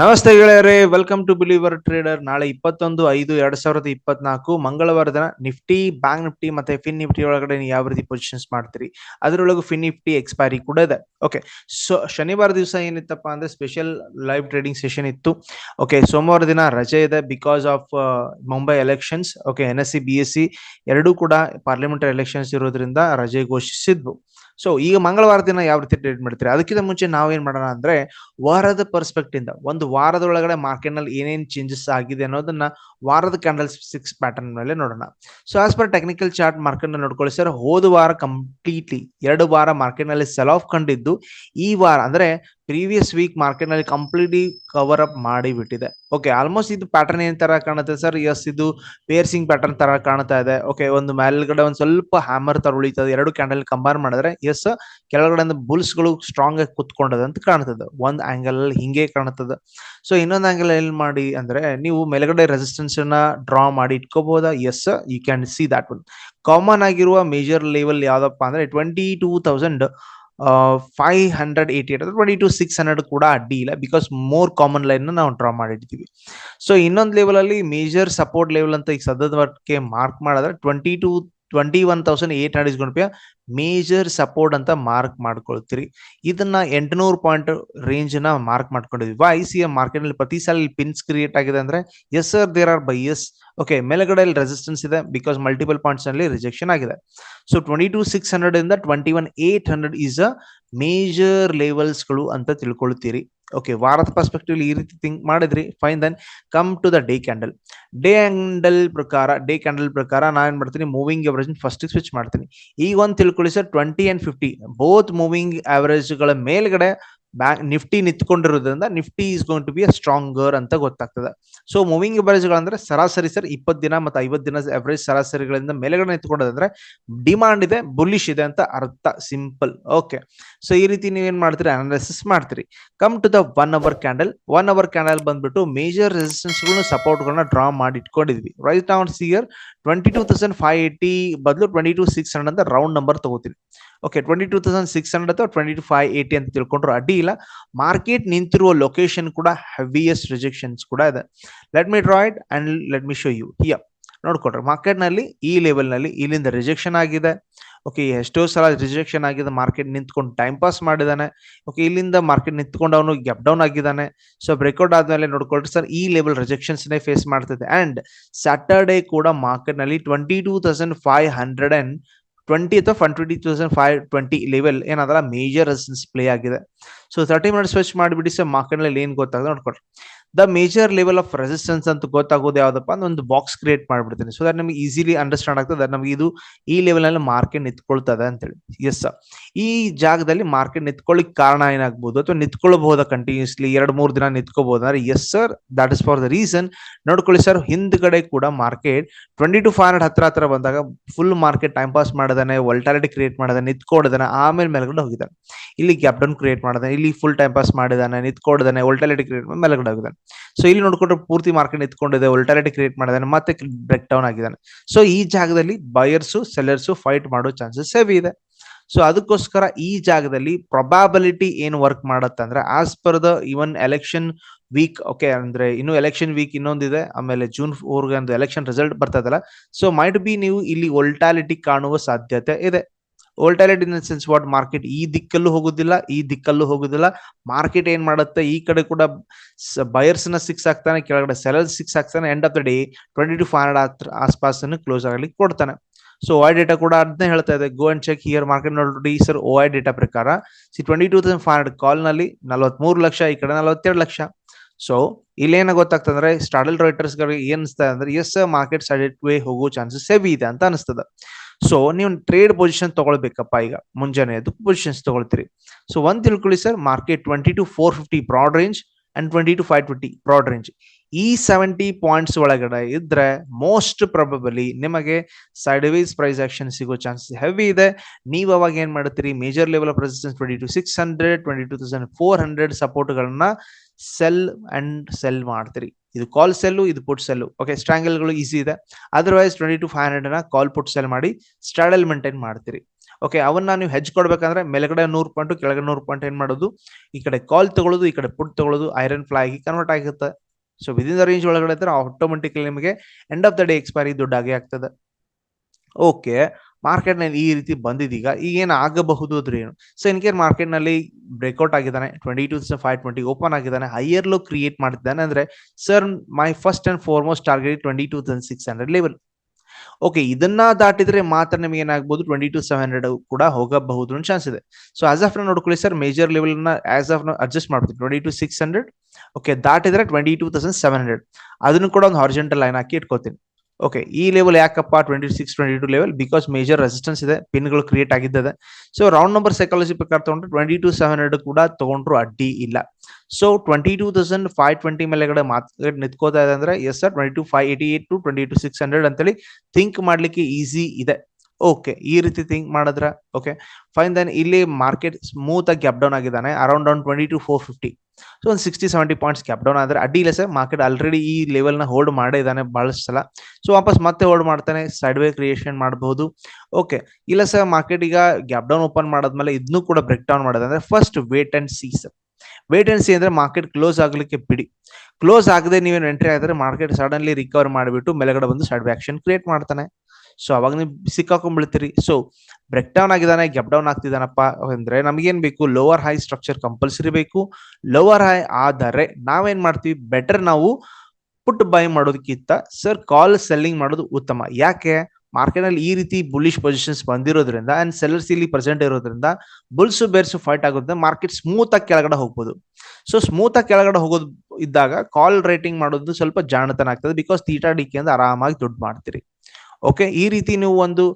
ನಮಸ್ತೆ ಗೆಳೆಯರೇ welcome to believer trader ನಾಳೆ ಇಪ್ಪತ್ತೊಂದು ಐದು ಎರಡ್ ಸಾವಿರದ ಇಪ್ಪತ್ನಾಲ್ಕು, ಮಂಗಳವಾರ ದಿನ ನಿಫ್ಟಿ ಬ್ಯಾಂಕ್ ನಿಫ್ಟಿ ಮತ್ತೆ ಫಿನ್ ನಿಫ್ಟಿ ಒಳಗಡೆ ನೀವು ಯಾವ ರೀತಿ ಪೊಸಿಷನ್ಸ್ ಮಾಡ್ತೀರಿ? ಅದರೊಳಗೂ ಫಿನ್ ನಿಫ್ಟಿ ಎಕ್ಸ್ಪೈರಿ ಕೂಡ ಇದೆ. ಓಕೆ ಸೊ ಶನಿವಾರ ದಿವಸ ಏನಿತ್ತಪ್ಪ ಅಂದ್ರೆ ಸ್ಪೆಷಲ್ ಲೈವ್ ಟ್ರೇಡಿಂಗ್ ಸೆಷನ್ ಇತ್ತು. ಓಕೆ ಸೋಮವಾರ ದಿನ ರಜೆ ಇದೆ because of Mumbai elections okay N S C B S C ಎರಡೂ ಕೂಡ ಪಾರ್ಲಿಮೆಂಟರಿ ಎಲೆಕ್ಷನ್ಸ್ ಇರೋದ್ರಿಂದ ರಜೆ ಘೋಷಿಸಿದ್ವು. ಸೊ ಈಗ ಮಂಗಳವಾರ ದಿನ ಯಾವ ರೀತಿ ಟ್ರೇಡ್ ಮಾಡ್ತೀರಿ? ಅದಕ್ಕಿಂತ ಮುಂಚೆ ನಾವೇನ್ ಮಾಡೋಣ ಅಂದ್ರೆ, ವಾರದ ಪರ್ಸ್ಪೆಕ್ಟ್ ಇಂದ ಒಂದು ವಾರದೊಳಗಡೆ ಮಾರ್ಕೆಟ್ನಲ್ಲಿ ಏನೇನ್ ಚೇಂಜಸ್ ಆಗಿದೆ ಅನ್ನೋದನ್ನ ವಾರದ ಕ್ಯಾಂಡಲ್ ಸಿಕ್ಸ್ ಪ್ಯಾಟರ್ನ್ ಮೇಲೆ ನೋಡೋಣ. So as per technical chart ಮಾರ್ಕೆಟ್ನ ನೋಡ್ಕೊಳ್ಳಿ ಸರ್ ಹೋದ ವಾರ ಕಂಪ್ಲೀಟ್ಲಿ ಎರಡು ವಾರ ಮಾರ್ಕೆಟ್ನಲ್ಲಿ ಸೆಲ್ ಆಫ್ ಕಂಡಿದ್ದು, ಈ ವಾರ ಅಂದ್ರೆ ಪ್ರೀವಿಯಸ್ ವೀಕ್ ಮಾರ್ಕೆಟ್ನಲ್ಲಿ ಕಂಪ್ಲೀಟ್ಲಿ ಕವರ್ ಅಪ್ ಮಾಡಿ ಬಿಟ್ಟಿದೆ. ಓಕೆ ಆಲ್ಮೋಸ್ಟ್ ಇದು ಪ್ಯಾಟರ್ನ್ ಏನ್ ತರ ಕಾಣುತ್ತೆ ಸರ್ ಎಸ್ ಇದು ಪೇರ್ಸಿಂಗ್ ಪ್ಯಾಟರ್ನ್ ತರ ಕಾಣ್ತಾ ಇದೆ. ಓಕೆ ಒಂದು ಮೇಲ್ಗಡೆ ಒಂದು ಸ್ವಲ್ಪ ಹ್ಯಾಮರ್ ತರ ಉಳಿತದೆ. ಎರಡು ಕ್ಯಾಂಡಲ್ ಕಂಬೈನ್ ಮಾಡಿದ್ರೆ ಎಸ್ ಕೆಳಗಡೆ ಬುಲ್ಸ್ಗಳು ಸ್ಟ್ರಾಂಗ್ ಆಗಿ ಕುತ್ಕೊಂಡದ ಅಂತ ಕಾಣ್ತದೆ. ಒಂದ್ ಆಂಗಲ್ ಅಲ್ಲಿ ಹಿಂಗೆ ಕಾಣ್ತದೆ. ಸೊ ಇನ್ನೊಂದ್ ಆಂಗಲ್ ಏನ್ ಮಾಡಿ ಅಂದ್ರೆ, ನೀವು ಮೇಲ್ಗಡೆ ರೆಸಿಸ್ಟೆನ್ಸ್ನ ಡ್ರಾ ಮಾಡಿ ಇಟ್ಕೋಬಹುದಾ yes you can see that one common ಆಗಿರುವ ಮೇಜರ್ ಲೆವೆಲ್ ಯಾವ್ದಪ್ಪ ಅಂದ್ರೆ twenty two thousand five hundred eighty eight twenty two six hundred ಕೂಡ ಅಡ್ಡಿ ಇಲ್ಲ ಬಿಕಾಸ್ ಮೋರ್ ಕಾಮನ್ ಲೈನ್ ನಾವು ಡ್ರಾ ಮಾಡಿರ್ತೀವಿ. ಸೊ ಇನ್ನೊಂದು ಲೆವೆಲ್ ಅಲ್ಲಿ ಮೇಜರ್ ಸಪೋರ್ಟ್ ಲೆವೆಲ್ ಅಂತ ಈಗ ಸದ್ಯದ ವರ್ಕ್ಗೆ ಮಾರ್ಕ್ ಮಾಡಿದ್ರೆ twenty two twenty one thousand eight hundred ಇಸ್ಕೊಂಡು ಮೇಜರ್ ಸಪೋರ್ಟ್ ಅಂತ ಮಾರ್ಕ್ ಮಾಡ್ಕೊಳ್ತೀರಿ. ಇದನ್ನ ಎಂಟುನೂರು ಪಾಯಿಂಟ್ ರೇಂಜ್ನ ಮಾರ್ಕ್ ಮಾಡ್ಕೊಂಡಿದ್ವಿ. ಐ ಸಿ ಎಂ ಮಾರ್ಕೆಟ್ನಲ್ಲಿ ಪ್ರತಿ ಸಲ ಪಿನ್ಸ್ ಕ್ರಿಯೇಟ್ ಆಗಿದೆ ಅಂದ್ರೆ yes sir there are bias okay ಮೇಲ್ಗಡೆ ರೆಸಿಸ್ಟೆನ್ಸ್ ಇದೆ ಬಿಕಾಸ್ ಮಲ್ಟಿಪಲ್ ಪಾಯಿಂಟ್ಸ್ನಲ್ಲಿ ರಿಜೆಕ್ಷನ್ ಆಗಿದೆ. So twenty two six hundred ಇಂದ twenty one eight hundred is a major ಲೆವೆಲ್ಸ್ಗಳು ಅಂತ ತಿಳ್ಕೊಳ್ತೀರಿ. ಓಕೆ ವಾರದ ಪರ್ಸ್ಪೆಕ್ಟಿವ್ ಈ ರೀತಿ ಥಿಂಕ್ ಮಾಡಿದ್ರಿ fine then come to the day candle day candle ಪ್ರಕಾರ ಡೇ ಕ್ಯಾಂಡಲ್ ಪ್ರಕಾರ ನಾನು ಏನ್ ಮಾಡ್ತೀನಿ ಮೂವಿಂಗ್ ಆವರೇಜ್ ಫಸ್ಟ್ ಸ್ವಿಚ್ ಮಾಡ್ತೀನಿ. ಈಗ ಒಂದು ತಿಳ್ಕೊಳ್ಳಿ sir twenty and fifty both moving ಆವರೇಜ್ಗಳ ಮೇಲ್ಗಡೆ bank Nifty ನಿಂತ್ಕೊಂಡಿರೋದ್ರಿಂದ Nifty is going to be a stronger ಅಂತ ಗೊತ್ತಾಗ್ತದೆ. ಸೊ ಮೂವಿಂಗ್ ಎವರೇಜ್ಗಳಂದ್ರೆ ಸರಾಸರಿ ಸರ್ ಇಪ್ಪತ್ತು ದಿನ ಮತ್ತು ಐವತ್ತು ದಿನ ಎವರೇಜ್ ಸರಾಸರಿಗಳಿಂದ ಮೇಲೆಗಡೆ ನಿಂತ್ಕೊಂಡದಂದ್ರೆ ಡಿಮಾಂಡ್ ಇದೆ ಬುಲ್ಲಿಶ್ ಇದೆ ಅಂತ ಅರ್ಥ ಸಿಂಪಲ್ ಓಕೆ ಸೊ ಈ ರೀತಿ ನೀವೇನ್ ಮಾಡ್ತೀರಿ? ಅನಾಲಿಸಿಸ್ ಮಾಡ್ತೀರಿ. Come to the one hour candle one hour candle ಬಂದ್ಬಿಟ್ಟು ಮೇಜರ್ ರೆಸಿಸ್ಟೆನ್ಸ್ ಸಪೋರ್ಟ್ಗಳನ್ನ ಸಪೋರ್ಟ್ ಗಳನ್ನ ಡ್ರಾ ಮಾಡಿ ಇಟ್ಕೊಂಡಿದ್ವಿ. ರೈಟ್ ನಾವು ಸಿಯರ್ twenty two thousand five eighty ಬದಲು ಟ್ವೆಂಟಿ ಟೂ ಸಿಕ್ಸ್ ಹಂಡ್ರೆಡ್ ಅಂತ ರೌಂಡ್ ನಂಬರ್ ತಗೋತೀನಿ okay twenty two thousand six hundred ಅಥವಾ ಟ್ವೆಂಟಿ ಟು ಫೈವ್ ಏಯ್ಟಿ ಅಂತ ತಿಳ್ಕೊಂಡ್ರು. ಅಡ್ಡಿ ಇಲ್ಲ. ಮಾರ್ಕೆಟ್ ನಿಂತಿರುವ ಲೊಕೇಶನ್ ಕೂಡ ಹೆವಿಯೆಸ್ಟ್ ರಿಜೆಕ್ಷನ್ಸ್ ಕೂಡ ಇದೆ. Let me draw it and let me show you here ಮಾರ್ಕೆಟ್ನಲ್ಲಿ, ಈ ಲೆವೆಲ್ನಲ್ಲಿ ಇಲ್ಲಿಂದ ರಿಜೆಕ್ಷನ್ ಆಗಿದೆ. ಓಕೆ ಎಷ್ಟೋ ಸಲ ರಿಜೆಕ್ಷನ್ ಆಗಿದೆ. ಮಾರ್ಕೆಟ್ ನಿಂತ್ಕೊಂಡು ಟೈಮ್ ಪಾಸ್ ಮಾಡಿದಾನೆ. ಓಕೆ ಇಲ್ಲಿಂದ ಮಾರ್ಕೆಟ್ ನಿಂತ್ಕೊಂಡು ಅವನು ಗ್ಯಾಪ್ ಡೌನ್ ಆಗಿದ್ದಾನೆ ಸೊ ಬ್ರೇಕ್ಔಟ್ ಆದಮೇಲೆ ನೋಡ್ಕೊಳ್ರಿ ಸರ್ ಈ ಲೆವೆಲ್ ರಿಜೆಕ್ಷನ್ಸ್ ನೇ ಫೇಸ್ ಮಾಡ್ತಿದೆ. ಅಂಡ್ ಸ್ಯಾಟರ್ಡೇ ಕೂಡ ಮಾರ್ಕೆಟ್ನಲ್ಲಿ twenty two thousand five hundred and twenty ಅಥವಾ fun twenty thousand five twenty level ಏನಾದ್ರ ಮೇಜರ್ ರೆಸಿಸ್ಟೆನ್ಸ್ ಪ್ಲೇ ಆಗಿದೆ. ಸೊ ತರ್ಟಿ ಮಿನಿಟ್ಸ್ ಸ್ವಿಚ್ ಮಾಡಿಬಿಟ್ಟು ಸರ್ ಮಾರ್ಕೆಟ್ ಏನು ಏನ್ ಗೊತ್ತಾಗ ನೋಡ್ಕೊಳ್ರಿ. The major level of resistance ಅಂತ ಗೊತ್ತಾಗೋದು ಯಾವ್ದಪ್ಪ ಅಂದ್ರೆ ಒಂದು ಬಾಕ್ಸ್ ಕ್ರಿಯೇಟ್ ಮಾಡ್ಬಿಡ್ತೀನಿ. ಸೊ ದಟ್ ನಮಗೆ ಈಸಿಲಿ ಅಂಡರ್ಸ್ಟ್ಯಾಂಡ್ ಆಗ್ತದೆ. ನಮಗೆ ಇದು ಈ ಲೆವೆಲ್ ಅಲ್ಲಿ ಮಾರ್ಕೆಟ್ ನಿಂತ್ಕೊಳ್ತದೆ ಅಂತೇಳಿ. ಎಸ್ ಈ ಜಾಗದಲ್ಲಿ ಮಾರ್ಕೆಟ್ ನಿಂತ್ಕೊಳ್ಳಿಕ್ ಕಾರಣ ಏನಾಗ್ಬೋದು ಅಥವಾ ನಿಂತ್ಕೊಳ್ಬಹುದಾ ಕಂಟಿನ್ಯೂಸ್ಲಿ ಎರಡು, ಮೂರು ದಿನ ನಿಂತ್ಕೋಬಹುದು ಅಂದ್ರೆ yes sir that is for the reason ನೋಡ್ಕೊಳ್ಳಿ ಸರ್ ಹಿಂದ್ಗಡೆ ಕೂಡ market twenty two five hundred ಹತ್ರ ಹತ್ರ ಬಂದಾಗ ಫುಲ್ ಮಾರ್ಕೆಟ್ ಟೈಮ್ ಪಾಸ್ ಮಾಡದಾನೆ ವಲ್ಟಾಲಿಟಿ ಕ್ರಿಯೇಟ್ ಮಾಡಿದಾನೆ ನಿಂತ್ಕೊಡ್ದಾನೆ ಆಮೇಲೆ ಮೇಲ್ಗಡೆ ಹೋಗಿದ್ದಾನೆ. ಇಲ್ಲಿ ಗ್ಯಾಪ್ ಡೌನ್ ಕ್ರಿಯೇಟ್ ಮಾಡಿದಾನೆ, ಇಲ್ಲಿ ಫುಲ್ ಟೈಮ್ ಪಾಸ್ ಮಾಡಿದಾನೆ ನಿಂತ್ಕೊಡ್ದಾನೆ ವಲ್ಟಾಲಿಟಿ ಕ್ರಿಯೇಟ್ ಮಾಡಿ ಮೇಲ್ಗಡೆ ಹೋಗಿದ್ದಾನೆ. ಸೊ ಇಲ್ಲಿ ನೋಡ್ಕೊಂಡ್ರೆ ಪೂರ್ತಿ ಮಾರ್ಕೆಟ್ ನಿಂತ್ಕೊಂಡಿದೆ ವಲ್ಟಾಲಿಟಿ ಕ್ರಿಯೇಟ್ ಮಾಡಿದಾನೆ, ಮತ್ತೆ ಬ್ರೇಕ್ ಡೌನ್ ಆಗಿದ್ದಾನೆ ಸೊ ಈ ಜಾಗದಲ್ಲಿ ಬಯರ್ಸು ಸೆಲ್ಲರ್ಸು ಫೈಟ್ ಮಾಡೋ ಚಾನ್ಸಸ್ ಹೆವಿ ಇದೆ. ಸೊ ಅದಕ್ಕೋಸ್ಕರ ಈ ಜಾಗದಲ್ಲಿ ಪ್ರೊಬಾಬಿಲಿಟಿ ಏನು ವರ್ಕ್ ಮಾಡುತ್ತೆ ಅಂದ್ರೆ as per the even election week okay ಅಂದ್ರೆ ಇನ್ನು ಎಲೆಕ್ಷನ್ ವೀಕ್ ಇನ್ನೊಂದಿದೆ, ಆಮೇಲೆ ಜೂನ್ ಫೋರ್ಗೆ ಒಂದು ಎಲೆಕ್ಷನ್ ರಿಸಲ್ಟ್ ಬರ್ತದಲ್ಲ. ಸೊ ಮೈಟ್ ಬಿ ನೀವು ಇಲ್ಲಿ ಒಲ್ಟಾಲಿಟಿ ಕಾಣುವ ಸಾಧ್ಯತೆ ಇದೆ. Volatility in sense what market ಈ ದಿಕ್ಕಲ್ಲೂ ಹೋಗುದಿಲ್ಲ, ಈ ದಿಕ್ಕಲ್ಲೂ ಹೋಗುದಿಲ್ಲ. ಮಾರ್ಕೆಟ್ ಏನ್ ಮಾಡುತ್ತೆ? ಈ ಕಡೆ ಕೂಡ ಬಯರ್ಸ್ನ ಸಿಕ್ಸ್ ಆಗ್ತಾನೆ ಕೆಳಗಡೆ ಸೆಲರ್ ಸಿಕ್ಸ್ ಆಗ್ತಾನೆ end of the day twenty two five hundred ಆಸ್ಪಾಸ್ close ಆಗ್ಲಿಕ್ಕೆ ಕೊಡ್ತಾನೆ. ಸೊ ಐ ಡೇಟಾ ಕೂಡ ಅದನ್ನೇ ಹೇಳ್ತಾ ಇದೆ. Go and check here market ನೋಡಿ ಸರ್ ಓ ಐ ಡೇಟಾ ಪ್ರಕಾರ. See twenty two thousand five hundred ಕಾಲ್ನಲ್ಲಿ ನಲವತ್ಮೂರು ಲಕ್ಷ, ಈ ಕಡೆ ನಲವತ್ತೆರಡು ಲಕ್ಷ. ಸೊ ಇಲ್ಲೇನ ಗೊತ್ತಾಗ್ತಂದ್ರೆ ಸ್ಟಾಡಲ್ ರೈಟರ್ಸ್ ಗಳಿಗೆ ಏನ್ ಅಂದ್ರೆ ಎಸ್ ಮಾರ್ಕೆಟ್ ಸೈಡ್ ವೇ ಹೋಗೋ ಚಾನ್ಸಸ್ ಹೆವಿ ಇದೆ ಅಂತ ಅನಿಸ್ತದೆ. ಸೊ ನೀವು ಟ್ರೇಡ್ ಪೊಸಿಷನ್ ತಗೊಳ್ಬೇಕಪ್ಪ ಈಗ. ಮುಂಜಾನೆ ಅದು ಪೊಸಿಷನ್ಸ್ ತಗೊಳ್ತೀರಿ. ಸೊ ಒಂದ್ ತಿಳ್ಕೊಳ್ಳಿ sir market twenty two four fifty broad range and twenty two five twenty broad range ಈ ಸೆವೆಂಟಿ ಪಾಯಿಂಟ್ಸ್ ಒಳಗಡೆ ಇದ್ರೆ ಮೋಸ್ಟ್ ಪ್ರಾಬಬಲಿ ನಿಮಗೆ ಸೈಡ್ ವೈಸ್ ಪ್ರೈಸ್ ಆಕ್ಷನ್ ಸಿಗೋ ಚಾನ್ಸಸ್ ಹೆವಿ ಇದೆ. ನೀವು ಅವಾಗ ಏನ್ ಮಾಡ್ತೀರಿ? Major level of resistance twenty two six hundred twenty two thousand four hundred ಸಪೋರ್ಟ್ಗಳನ್ನ sell and sell ಮಾಡ್ತೀರಿ. ಇದು ಕಾಲ್ ಸೆಲ್ಲು ಇದು ಪುಟ್ ಸೆಲ್ಲು ಓಕೆ ಸ್ಟ್ರಾಂಗಲ್ಗಳು ಈಸಿ ಇದೆ. ಅದರ್ವೈಸ್ ಟ್ವೆಂಟಿ ಟು ಫೈವ್ ಹಂಡ್ರೆಡ್ನ ಕಾಲ್ ಪುಟ್ ಸೆಲ್ ಮಾಡಿ ಸ್ಟ್ರಾಡಲ್ ಮೇಂಟೈನ್ ಮಾಡ್ತೀರಿ. Okay ಅವನ್ನ ನೀವು ಹೆಜ್ ಕೊಡ್ಬೇಕಂದ್ರೆ ಮೇಲ್ಗಡೆ ನೂರು ಪಾಯಿಂಟ್ ಕೆಳಗಡೆ ನೂರು ಪಾಯಿಂಟ್ ಏನು ಮಾಡೋದು? ಈ ಕಡೆ ಕಾಲ್ ತಗೊಳ್ಳೋದು ಈ ಕಡೆ ಪುಟ್ ತಗೊಳ್ಳೋದು ಐರನ್ ಫ್ಲೈ ಆಗಿ ಕನ್ವರ್ಟ್ ಆಗುತ್ತೆ ಸೊ ವಿದಿನ್ ದ ರೇಂಜ್ ಒಳಗಡೆ ಆಟೋಮೆಟಿಕ್ಲಿ ನಿಮಗೆ end of the day expiry ದುಡ್ಡಾಗಿ ಆಗ್ತದೆ. ಓಕೆ ಮಾರ್ಕೆಟ್ನಲ್ಲಿ ಈ ರೀತಿ ಬಂದಿದೀಗ, ಈಗ ಏನು ಆಗಬಹುದು ಅಂದ್ರೆ ಏನು? ಸೊ ಇನ್ ಕೇರ್ ಮಾರ್ಕೆಟ್ನಲ್ಲಿ ಬ್ರೇಕ್ಔಟ್ ಆಗಿದ್ದಾನೆ twenty two five twenty open ಆಗಿದ್ದಾನೆ ಹೈಯರ್ ಲೋ ಕ್ರಿಯೇಟ್ ಮಾಡಿದ್ದಾನೆ ಅಂದ್ರೆ sir my first and foremost target twenty two thousand six hundred level okay ಇದನ್ನ ದಾಟಿದ್ರೆ ಮಾತ್ರ ನಿಮಗೆ ಏನಾಗಬಹುದು ಟ್ವೆಂಟಿ ಟು ಸೆವೆನ್ ಹಂಡ್ರೆಡ್ ಕೂಡ ಹೋಗಬಹುದು ಚಾನ್ಸ್ ಇದೆ. ಸೊ ಆಸ್ ಆಫ್ ನೋಡ್ಕೊಳ್ಳಿ ಸರ್ ಮೇಜರ್ ಲೆವೆಲ್ನ ಆಸ್ ಆಫ್ ಅಡ್ಜಸ್ಟ್ ಮಾಡ್ತೀವಿ twenty two six hundred okay ದಾಟಿದ್ರೆ twenty two thousand seven hundred ಅದನ್ನು ಕೂಡ ಒಂದು ಹಾರ್ಜೆಂಟಲ್ ಲೈನ್ ಹಾಕಿ ಇಟ್ಕೋತೀನಿ. ಓಕೆ ಈ ಲೆವೆಲ್ ಯಾಕಪ್ಪ twenty six twenty two level because major resistance ಇದೆ ಪಿನ್ಗಳು ಕ್ರಿಯೇಟ್ ಆಗಿದ್ದದೆ. ಸೊ ರೌಂಡ್ ನಂಬರ್ ಸೈಕಾಲಜಿ ಪ್ರಕಾರ ತಗೊಂಡ್ರೆ ಟ್ವೆಂಟಿ ಟು ಸೆವೆನ್ ಹಂಡ್ರೆಡ್ ಕೂಡ ತಗೊಂಡ್ರು ಅಡ್ಡಿ ಇಲ್ಲ. So twenty two thousand five twenty ಮೇಲೆಗಡೆ ಮಾರ್ಕೆಟ್ ನಿಂತ್ಕೋತಾ ಇದೆ ಅಂದ್ರೆ yes sir twenty two five eighty eight two twenty two six hundred ಅಂತೇಳಿ ಥಿಂಕ್ ಮಾಡ್ಲಿಕ್ಕೆ ಈಸಿ ಇದೆ. ಓಕೆ ಈ ರೀತಿ ಥಿಂಕ್ ಮಾಡಿದ್ರೆ ಓಕೆ ಫೈನ್ ದೆನ್ ಇಲ್ಲಿ ಮಾರ್ಕೆಟ್ ಸ್ಮೂತ್ ಆಗಿ ಅಪ್ ಡೌನ್ ಆಗಿದ್ದಾನೆ around down twenty two four fifty so ಒಂದು sixty seventy points gap down ಆದರೆ ಅಡ್ಡಿ ಇಲ್ಲ ಸರ್. ಮಾರ್ಕೆಟ್ ಆಲ್ರೆಡಿ ಈ ಲೆವೆಲ್ನ ಹೋಲ್ಡ್ ಮಾಡಿದ್ದಾನೆ ಭಾಳಷ್ಟು ಸಲ. ಸೊ ವಾಪಸ್ ಮತ್ತೆ ಹೋಲ್ಡ್ ಮಾಡ್ತಾನೆ. ಸೈಡ್ ವೇ ಕ್ರಿಯೇಷನ್ ಮಾಡಬಹುದು. ಓಕೆ ಇಲ್ಲ ಸರ್ ಮಾರ್ಕೆಟ್ ಈಗ ಗ್ಯಾಪ್ ಡೌನ್ ಓಪನ್ ಮಾಡಿದ್ಮೇಲೆ ಇದನ್ನು ಕೂಡ ಬ್ರೇಕ್ ಡೌನ್ ಮಾಡೋದು. ಅಂದ್ರೆ first wait and see sir. Wait and see ಅಂದ್ರೆ ಮಾರ್ಕೆಟ್ ಕ್ಲೋಸ್ ಆಗಲಿಕ್ಕೆ ಬಿಡಿ. ಕ್ಲೋಸ್ ಆಗದೆ ನೀವೇನು ಎಂಟ್ರಿ ಆದರೆ ಮಾರ್ಕೆಟ್ ಸಡನ್ಲಿ ರಿಕವರ್ ಮಾಡಿಬಿಟ್ಟು ಮೇಲೆಗಡೆ ಬಂದು ಸೈಡ್ ಆಕ್ಷನ್ ಕ್ರಿಯೇಟ್ ಮಾಡ್ತಾನೆ. ಸೊ ಅವಾಗ ನೀವು ಸಿಕ್ಕಾಕೊಂಡ್ಬಿಡ್ತೀರಿ ಸೊ ಬ್ರೇಕ್ ಡೌನ್ ಆಗಿದ್ದಾನೆ ಗ್ಯಾಪ್ ಡೌನ್ ಆಗ್ತಿದ್ದಾನಪ್ಪ ಅಂದ್ರೆ ನಮಗೇನ್ ಬೇಕು? ಲೋವರ್ ಹೈ ಸ್ಟ್ರಕ್ಚರ್ ಕಂಪಲ್ಸರಿ ಬೇಕು. ಲೋವರ್ ಹೈ ಆದರೆ ನಾವೇನ್ ಮಾಡ್ತೀವಿ? ಬೆಟರ್ ನಾವು ಪುಟ್ ಬೈ ಮಾಡೋದಕ್ಕಿಂತ ಸರ್ ಕಾಲ್ ಸೆಲ್ಲಿಂಗ್ ಮಾಡೋದು ಉತ್ತಮ. ಯಾಕೆ? ಮಾರ್ಕೆಟ್ನಲ್ಲಿ ಈ ರೀತಿ ಬುಲಿಶ್ ಪೊಸಿಷನ್ಸ್ ಬಂದಿರೋದ್ರಿಂದ ಅಂಡ್ ಸೆಲ್ಲರ್ಸ್ ಇಲ್ಲಿ ಪ್ರೆಸೆಂಟ್ ಇರೋದ್ರಿಂದ ಬುಲ್ಸ್ ಬೇರ್ಸು ಫೈಟ್ ಆಗೋದ್ರಿಂದ ಮಾರ್ಕೆಟ್ ಸ್ಮೂತ್ ಆಗಿ ಕೆಳಗಡೆ ಹೋಗ್ಬೋದು. ಸೊ ಸ್ಮೂತ್ ಆಗಿ ಕೆಳಗಡೆ ಹೋಗೋದು ಇದ್ದಾಗ ಕಾಲ್ ರೇಟಿಂಗ್ ಮಾಡೋದು ಸ್ವಲ್ಪ ಜಾಣತನ ಆಗ್ತದೆ ಬಿಕಾಸ್ ತೀಟಾ ಡಿಕೆ ಅಂತ ಆರಾಮಾಗಿ ದುಡ್ಡು ಮಾಡ್ತೀರಿ. ಓಕೆ ಈ ರೀತಿ ನೀವು ಒಂದು